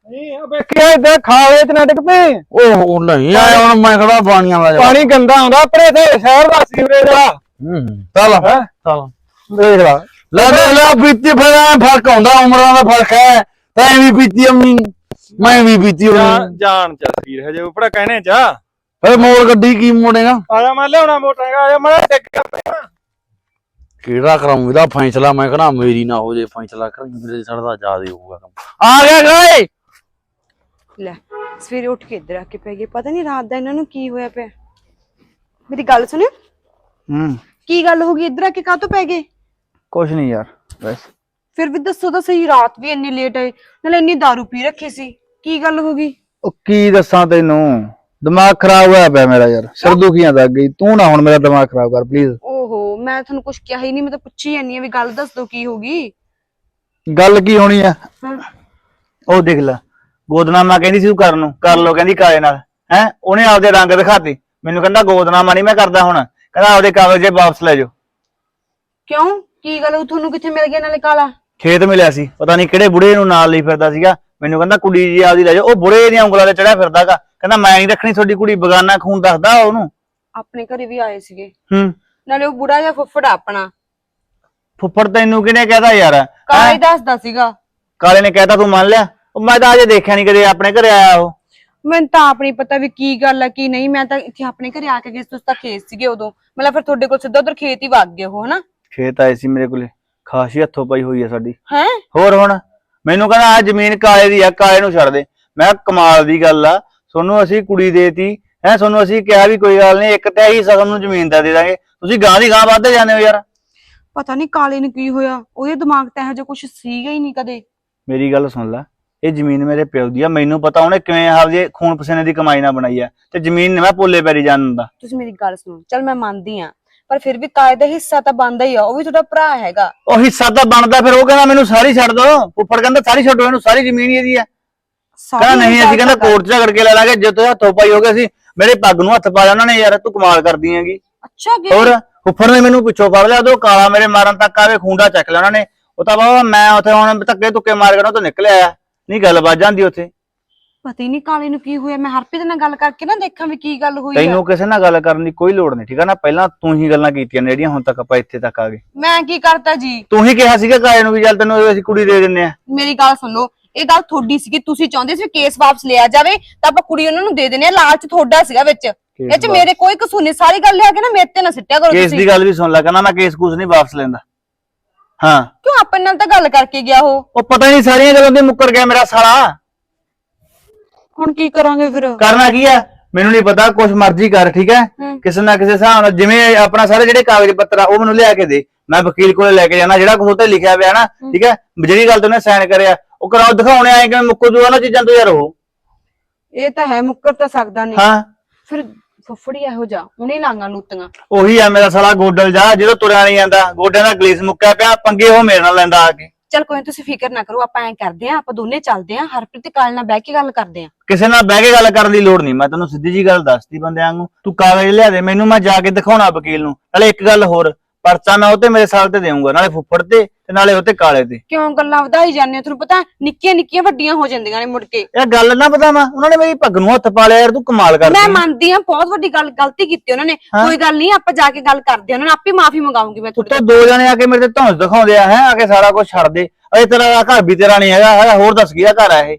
ਨਹੀਂ ਅਬੇ ਕੀ ਇਦਾਂ ਖਾਲੇ ਚ ਨਾ ਡਿੱਗ ਪਏ ਉਹ ਨਹੀਂ ਆਇਆ ਹੁਣ ਮੈਂ ਖੜਾ ਬਾਣੀਆਂ ਦਾ ਪਾਣੀ ਗੰਦਾ ਆਉਂਦਾ ਪਰੇ ਤੇ ਸ਼ਹਿਰ ਦਾ ਸੀਵਰੇਜ ਦਾ ਹੂੰ ਚੱਲ। ਹੈ? ਚੱਲ। ਦੇਖ ਲਾ। ਲੈ ਦੇ ਲੈ ਪੀਤੀ ਫਿਰ ਐਂ ਫ਼ਰਕ ਹੁੰਦਾ ਉਮਰਾਂ ਦਾ ਫ਼ਰਕ ਹੈ। ਤੈਂ ਵੀ ਪੀਤੀ ਅੰਮੀ ਮੈਂ ਵੀ ਪੀਤੀ ਅੰਮੀ ਜਾਨ ਜਾਨ ਚ ਸੀਰ ਹਜੇ ਉਪੜਾ ਕਹਿਣੇ ਚ। ਆ ਓਏ ਮੋੜ ਗੱਡੀ ਕੀ ਮੋੜੇਗਾ? ਜਾ ਮੈਂ ਲਿਆਉਣਾ ਮੋਟਰ ਹੈਗਾ ਆ ਜਾ ਮੈਂ ਡਿੱਗ ਗਿਆ ਪਿਆ ਕਿਹੜਾ ਕਰਾਉਂ ਇਹਦਾ ਫੈਸਲਾ ਮੈਂ ਕਹਣਾ ਮੇਰੀ ਨਾ ਹੋ ਜੇ ਫੈਸਲਾ ਕਰ ਮੇਰੇ ਸੜਦਾ ਜ਼ਿਆਦੇ ਹੋਊਗਾ ਕੰਮ। ਆ ਗਿਆ ਗਏ ਲੈ ਸਵੇਰੇ ਉੱਠ ਕੇ ਇੱਧਰ ਆ ਕੇ ਪੈ ਗਏ। ਪਤਾ ਨਹੀਂ ਰਾਤ ਦਾ ਇਹਨਾਂ ਨੂੰ ਕੀ ਹੋਇਆ ਪਿਆ। ਮੇਰੀ ਗੱਲ ਸੁਣਿਓ। ਹੂੰ। ਕੀ ਗੱਲ ਹੋ ਗਈ? ਇੱਧਰ ਆ ਕੇ ਕਾਹਤੋਂ ਪੈ ਗਏ? ਕੁਛ ਨਹੀਂ ਯਾਰ ਬਸ। ਫਿਰ ਵੀ ਦੱਸੋ ਤਾਂ ਸਹੀ ਰਾਤ ਵੀ ਇੰਨੀ ਲੇਟ ਆਏ। ਨਾਲੇ ਇੰਨੀ दारू ਪੀ ਰੱਖੀ ਸੀ। ਕੀ ਗੱਲ ਹੋ ਗਈ? ਉਹ ਕੀ ਦੱਸਾਂ ਤੈਨੂੰ? ਦਿਮਾਗ ਖਰਾਬ ਹੋਇਆ ਪਿਆ ਮੇਰਾ ਯਾਰ। ਸਿਰ ਦੁਖੀਆਂ ਲੱਗ ਗਈ। ਤੂੰ ਨਾ ਹੁਣ ਮੇਰਾ ਦਿਮਾਗ ਖਰਾਬ ਕਰ ਪਲੀਜ਼ ਓਹੋ ਮੈਂ ਤੁਹਾਨੂੰ ਕੁਝ ਕਿਹਾ ਹੀ ਨਹੀਂ ਮੈਂ ਤਾਂ ਪੁੱਛੀ ਜਾਂਦੀ ਆ ਵੀ ਗੱਲ ਦੱਸ ਦੋ ਕੀ ਹੋ ਗਈ। ਗੱਲ ਕੀ ਹੋਣੀ ਆ? ਉਹ ਦੇਖ ਲੈ। ਗੋਦਨਾਮਾ ਕਹਿੰਦੀ ਸੀ ਤੂੰ ਕਰਨ ਨੂੰ ਕਰ ਲੋ ਕਹਿੰਦੀ ਕਾਲੇ ਨਾਲ ਹੈ? ਉਹਨੇ ਆਪਦੇ ਰੰਗ ਦਿਖਾਤੇ। ਮੈਨੂੰ ਕਹਿੰਦਾ ਗੋਦਨਾਮਾ ਨਹੀਂ ਮੈਂ ਕਰਦਾ ਹੁਣ। ਕਹਿੰਦਾ ਆਪਦੇ ਕਾਗਜ਼ ਵਾਪਸ ਲੈ ਜਾਓ। ਕਿਉਂ? ਕੀ ਗੱਲ ਉਹ ਤੁਹਾਨੂੰ ਕਿੱਥੇ ਮਿਲ ਗਿਆ ਨਾਲੇ ਕਾਲਾ? ਖੇਤ ਮਿਲਿਆ ਸੀ। ਪਤਾ ਨਹੀਂ ਕਿਹੜੇ ਬੁੜੇ ਨੂੰ ਨਾਲ ਲਈ ਫਿਰਦਾ ਸੀਗਾ। ਮੈਨੂੰ ਕਹਿੰਦਾ ਕੁੜੀ ਜੀ ਆਪਦੀ ਲੈ ਜਾਓ। ਉਹ ਬੁੜੇ ਦੀਆਂ ਉਂਗਲਾਂ ਤੇ ਚੜਿਆ ਫਿਰਦਾਗਾ। ਕਹਿੰਦਾ ਮੈਂ ਨਹੀਂ ਰੱਖਣੀ ਤੁਹਾਡੀ ਕੁੜੀ ਬਗਾਨਾ ਖੂਨ ਦੱਸਦਾ ਉਹਨੂੰ। ਆਪਣੇ ਘਰੇ ਵੀ ਆਏ ਸੀਗੇ। ਹੂੰ। ਨਾਲੇ ਉਹ ਬੁੜਾ ਜਿਹਾ ਫੁੱਫੜ ਆ ਆਪਣਾ। ਫੁੱਫੜ ਤੈਨੂੰ ਕਿਹਨੇ ਕਹਿਦਾ ਯਾਰ? ਕਾਲਾ ਹੀ ਦੱਸਦਾ ਸੀਗਾ। ਕਾਲੇ ਨੇ ਕਹਿਤਾ ਤੂੰ ਮੰਨ ਲਿਆ? ਉਹ ਮੈਂ ਤਾਂ ਅਜੇ ਦੇਖਿਆ ਨਹੀਂ ਕਦੇ ਆਪਣੇ ਘਰੇ ਆਇਆ ਉਹ। ਮੈਨੂੰ ਤਾਂ ਆਪ ਨਹੀਂ ਪਤਾ ਵੀ ਕੀ ਗੱਲ ਆ ਕੀ ਨਹੀਂ। ਮੈਂ ਤਾਂ ਇੱਥੇ ਆਪਣੇ ਘਰੇ ਆ ਕੇ ਗਈ ਸੀ, ਤੁਸੀਂ ਤਾਂ ਖੇਤ ਸੀਗੇ ਉਦੋਂ। ਮਤਲਬ ਫਿਰ ਤੁਹਾਡੇ ਕੋਲ ਸਿੱਧਾ ਉਧਰ ਖੇਤ ਹੀ ਵਗ ਗਏ ਹੋ ਹਨਾ? ਖੇਤ ਆਏ ਸੀ ਮੇਰੇ ਕੋਲੇ। ਖਾਸੀ ਹੱਥੋਂ ਪਈ ਹੋਈ ਆ ਸਾਡੀ। ਹੈ? ਹੋਰ ਹੁਣ? ਮੈਨੂੰ ਕਹਿੰਦਾ ਆ ਜ਼ਮੀਨ ਕਾਲੇ ਦੀ ਆ ਕਾਲੇ ਨੂੰ ਛੱਡ ਦੇ। ਮੈਂ ਕਿਹਾ ਕਮਾਲ ਦੀ ਗੱਲ ਆ। ਤੁਹਾਨੂੰ ਅਸੀਂ ਕੁੜੀ ਦੇਤੀ। ਹੈ ਤੁਹਾਨੂੰ ਅਸੀਂ ਕਿਹਾ ਵੀ ਕੋਈ ਗੱਲ ਨਹੀਂ ਇੱਕ ਤੇ ਹੀ ਸਗਮ ਨੂੰ ਜ਼ਮੀਨ ਦਾ ਦੇ ਦਾਂਗੇ। ਤੁਸੀਂ ਗਾਂ ਦੀ ਗਾਂ ਵੱਧਦੇ ਜਾਂਦੇ ਹੋ ਯਾਰ। ਪਤਾ ਨਹੀਂ ਕਾਲੇ ਨੂੰ ਕੀ ਹੋਇਆ। ਉਹਦੇ ਦਿਮਾਗ ਤੇ ਇਹੋ ਜਿਹਾ ਕੁਝ ਸੀਗਾ ਹੀ ਨਹੀਂ ਕਦੇ। ਮੇਰੀ ਗੱਲ ਸੁਣ ਲੈ। ਇਹ ਜ਼ਮੀਨ ਮੇਰੇ ਪਿਓ ਦੀ ਆ ਮੈਨੂੰ ਪਤਾ ਉਹਨੇ ਕਿਵੇਂ ਆਪਦੇ ਖੂਨ ਪਸੀਨੇ ਦੀ ਕਮਾਈ ਨਾਲ ਬਣਾਈ ਆ ਤੇ ਜ਼ਮੀਨ ਨੇ ਮੈਂ ਪੋਲੇ ਪੈਰੀ ਜਾਣ ਦਿੰਦਾ। ਤੁਸੀਂ ਮੇਰੀ ਗੱਲ ਸੁਣੋ ਚਲ ਮੈਂ ਮੰਨਦੀ ਆ ਪਰ ਫਿਰ ਵੀ ਕਾਲੇ ਦਾ ਹਿੱਸਾ ਤਾਂ ਬਣਦਾ ਹੀ ਆ ਉਹ ਵੀ ਤੁਹਾਡਾ ਭਰਾ ਹੈਗਾ। ਉਹ ਹਿੱਸਾ ਤਾਂ ਬਣਦਾ ਫਿਰ ਉਹ ਕਹਿੰਦਾ ਮੈਨੂੰ ਸਾਰੀ ਛੱਡ ਦੋ ਉੱਪਰ ਕਹਿੰਦਾ ਸਾਰੀ ਛੱਡੋ ਇਹਨੂੰ ਸਾਰੀ ਜ਼ਮੀਨ ਹੀ ਇਹਦੀ ਆ। ਕਹਿੰਦਾ ਨਹੀਂ ਅਸੀਂ ਕਹਿੰਦਾ ਤਾਂ- ਕੋਰਟ 'ਚ ਝਗੜ ਕੇ ਲੈ ਲਾਂਗੇ ਜਦੋਂ ਹੱਥੋਂ ਪਾਈ ਹੋ ਗਏ ਸੀ ਮੇਰੇ ਪੱਗ ਨੂੰ ਹੱਥ ਪਾ ਲਿਆ ਉਹਨਾਂ ਨੇ ਯਾਰ ਤੂੰ ਕਮਾਲ ਕਰਦੀ ਹੈਗੀ। ਅੱਛਾ ਕਿ ਹੋਰ ਉੱਪਰ ਨੇ ਮੈਨੂੰ ਪਿੱਛੋਂ ਫੜ ਲਿਆ ਉਦੋਂ ਕਾਲਾ ਮੇਰੇ ਮਾਰਨ ਤੱਕ ਆਵੇ ਖੁੰਡਾ ਚੱਕ ਲਿਆ ਉਹਨਾਂ ਨੇ। ਉਹ ਤਾਂ ਬਾਬਾ ਮੈਂ ਉੱਥੇ ਹੁਣ ਧੱਕੇ ਧੁੱਕੇ ਮਾਰ ਕੇ ਉਹ ਤੋਂ ਨਿਕਲ ਆਇਆ ਨਹੀਂ ਗੱਲ ਵੱਜ ਜਾਂਦੀ ਉੱਥੇ। ਪਤਾ ਹੀ ਨਹੀਂ ਕਾਲੇ ਨੂੰ ਕੀ ਹੋਇਆ ਮੈਂ ਹਰਪ੍ਰੀਤ ਨਾਲ ਗੱਲ ਕਰਕੇ ਨਾ ਦੇਖਾਂ ਵੀ ਕੀ ਗੱਲ ਹੋਈ ਆ। ਤੈਨੂੰ ਕਿਸੇ ਨਾਲ ਗੱਲ ਕਰਨ ਦੀ ਕੋਈ ਲੋੜ ਨਹੀਂ ਠੀਕ ਆ ਨਾ? ਪਹਿਲਾਂ ਤੂੰ ਹੀ ਗੱਲਾਂ ਕੀਤੀਆਂ ਨੇ ਜਿਹੜੀਆਂ ਹੁਣ ਤੱਕ ਆਪਾਂ ਇੱਥੇ ਤੱਕ ਆ ਗਏ। ਮੈਂ ਕੀ ਕਰਤਾ ਜੀ? ਤੂੰ ਹੀ ਕਿਹਾ ਸੀਗਾ ਕਾਲੇ ਨੂੰ ਵੀ ਚੱਲ ਤੈਨੂੰ ਅਸੀਂ ਕੁੜੀ ਦੇ ਦਿੰਨੇ ਆ। ਮੇਰੀ ਗੱਲ ਸੁਣੋ ਇਹ ਗੱਲ ਤੁਹਾਡੀ ਸੀਗੀ ਤੁਸੀਂ ਚਾਹੁੰਦੇ ਸੀ ਵੀ ਕੇਸ ਵਾਪਸ ਲਿਆ ਜਾਵੇ ਤਾਂ ਆਪਾਂ ਕੁੜੀ ਉਹਨਾਂ ਨੂੰ ਦੇ ਦਿੰਨੇ ਆ ਲਾਲਚ ਤੁਹਾਡਾ ਸੀਗਾ ਵਿੱਚ। ਇਹ ਚ ਮੇਰੇ ਕੋਈ ਕਸੂਰ ਨਹੀਂ ਸਾਰੀ ਗੱਲ ਲਿਆ ਕੇ ਨਾ ਮੇਰੇ ਤੇ ਨਾ ਸਿੱਟਿਆ ਕਰੋ ਕੇਸ ਦੀ ਤੁਸੀਂ। ਗੱਲ ਵੀ ਸੁਣ ਲੈ ਕਹਿੰਦਾ ਮੈਂ ਕੇਸ ਕੂਸ ਨਹੀਂ ਵਾਪਸ ਲੈਂਦਾ। ਹਾਂ। ਕਿਉਂ ਆਪਣੇ ਨਾਲ ਤਾਂ ਗੱਲ ਕਰਕੇ ਗਿਆ ਉਹ? ਉਹ ਪਤਾ ਨਹੀਂ ਸਾਰੀਆਂ ਗੱਲਾਂ ਤੇ ਮੁੱਕਰ ਗਿਆ ਮੇਰਾ ਸਾਲਾ। ਹੁਣ ਕੀ ਕਰਾਂਗੇ ਫਿਰ? ਕਰਨਾ ਕੀ ਆ? ਮੈਨੂੰ ਨਹੀਂ ਪਤਾ ਕੁਛ ਮਰਜ਼ੀ ਕਰ ਠੀਕ ਹੈ। ਕਿਸੇ ਨਾ ਕਿਸੇ ਹਿਸਾਬ ਨਾਲ ਜਿਵੇਂ ਆਪਣਾ ਸਾਰੇ ਜਿਹੜੇ ਕਾਗਜ਼ ਪੱਤਰ ਆ ਉਹ ਮੈਨੂੰ ਲਿਆ ਕੇ ਦੇ। ਮੈਂ ਵਕੀਲ ਕੋਲੇ ਲੈ ਕੇ ਜਾਣਾ ਜਿਹੜਾ ਕੁਝ ਉੱਤੇ ਲਿਖਿਆ ਪਿਆ ਨਾ ਠੀਕ ਹੈ? ਜਿਹੜੀ ਗੱਲ ਤੇ ਉਹਨੇ ਸਾਈਨ ਕਰਿਆ ਉਹ ਕਰਾਓ ਦਿਖਾਉਣੇ ਆਏ ਕਿ ਮੁੱਕੂ ਜੂ ਉਹਨਾਂ ਚੀਜ਼ਾਂ ਤੋਂ ਯਾਰ ਉਹ। ਇਹ ਤਾਂ ਹੈ ਮੁੱਕਰ ਤਾਂ ਸਕਦਾ ਨਹੀਂ। ਹਾਂ। ਫਿਰ ਫੁੱਫੜੀ ਇਹੋ ਜਾ ਉਹਨੇ ਲਾਂਗਾ ਲੂਤੀਆਂ। ਉਹੀ ਆ ਮੇਰਾ ਸਾਲਾ ਗੋਡਲ ਜਾ ਜਦੋਂ ਤੁਰਿਆ ਨਹੀਂ ਜਾਂਦਾ ਗੋਡਿਆਂ ਦਾ ਗਲੀਸ ਮੁੱਕਿਆ ਪਿਆ ਪੰਗੇ ਉਹ ਮੇਰੇ ਨਾਲ ਲੈਂਦਾ ਆ ਕੇ। ਚਲ ਕੋਈ ਨੀ, ਤੁਸੀਂ ਫਿਕਰ ਨਾ ਕਰੋ ਆਪਾਂ ਐਂ ਕਰਦੇ ਆਂ ਆਪਾਂ ਦੋਨੇ ਚੱਲਦੇ ਆਂ ਹਰਪ੍ਰੀਤ ਤੇ ਕਾਲ ਨਾਲ ਬਹਿ ਕੇ ਗੱਲ ਕਰਦੇ ਆਂ। ਕਿਸੇ ਨਾਲ ਬਹਿ ਕੇ ਗੱਲ ਕਰਨ ਦੀ ਲੋੜ ਨਹੀਂ ਮੈਂ ਤੈਨੂੰ ਸਿੱਧੀ ਜੀ ਗੱਲ ਦੱਸਤੀ ਬੰਦਿਆਂ ਨੂੰ ਤੂੰ ਕਾਗਜ਼ ਲਿਆ ਦੇ ਮੈਨੂੰ ਮੈਂ ਜਾ ਕੇ ਦਿਖਾਉਣਾ ਵਕੀਲ ਨੂੰ ਨਾਲੇ ਇੱਕ ਗੱਲ ਹੋਰ ਪਰਚਾ ਮੈਂ ਉਹ ਤੇ ਮੇਰੇ ਸਾਲ ਤੇ ਦੇਵਾਂਗਾ ਨਾਲੇ ਫੁੱਫੜ ਤੇ ਤੇ ਨਾਲੇ ਉਹ ਤੇ ਕਾਲੇ ਤੇ ਕਿਉਂ ਗੱਲਾਂ ਵਧਾਈ ਜਾਂਦੇ ਹੋ? ਤੁਹਾਨੂੰ ਪਤਾ ਨਿੱਕੀਆਂ ਨਿੱਕੀਆਂ ਵੱਡੀਆਂ ਹੋ ਜਾਂਦੀਆਂ ਨੇ ਮੁੜ ਕੇ। ਇਹ ਗੱਲ ਨਾ ਪਤਾ ਉਹਨਾਂ ਨੇ ਮੇਰੀ ਪੱਗ ਨੂੰ ਹੱਥ ਪਾ ਲਿਆ ਯਾਰ ਤੂੰ ਕਮਾਲ ਕਰਦੀ ਮੈਂ। ਮੰਨਦੀ ਆ ਬਹੁਤ ਵੱਡੀ ਗੱਲ ਗਲਤੀ ਕੀਤੀ ਉਹਨਾਂ ਨੇ। ਹਾਂ। ਕੋਈ ਗੱਲ ਨਹੀਂ ਆਪਾਂ ਜਾ ਕੇ ਗੱਲ ਕਰਦੇ ਆ। ਉਹਨਾਂ ਨਾਲ ਆਪੇ ਮਾਫੀ ਮੰਗਾਉਂਗੀ ਮੈਂ ਤੁਹਾਡੇ ਉੱਤੋਂ ਦੋ ਜਣੇ ਆ ਕੇ ਮੇਰੇ ਤੇ ਧੌਂਸ ਦਿਖਾਉਂਦੇ ਆ ਹੈ ਆ ਕੇ ਸਾਰਾ ਕੁਝ ਛੱਡ ਦੇ ਅਜੇ ਤੇਰਾ ਘਰ ਵੀ ਤੇਰਾ ਨਹੀਂ ਹੈਗਾ ਹੈਗਾ ਹੋਰ ਦੱਸ ਗਿਆ ਘਰ ਆ ਇਹ?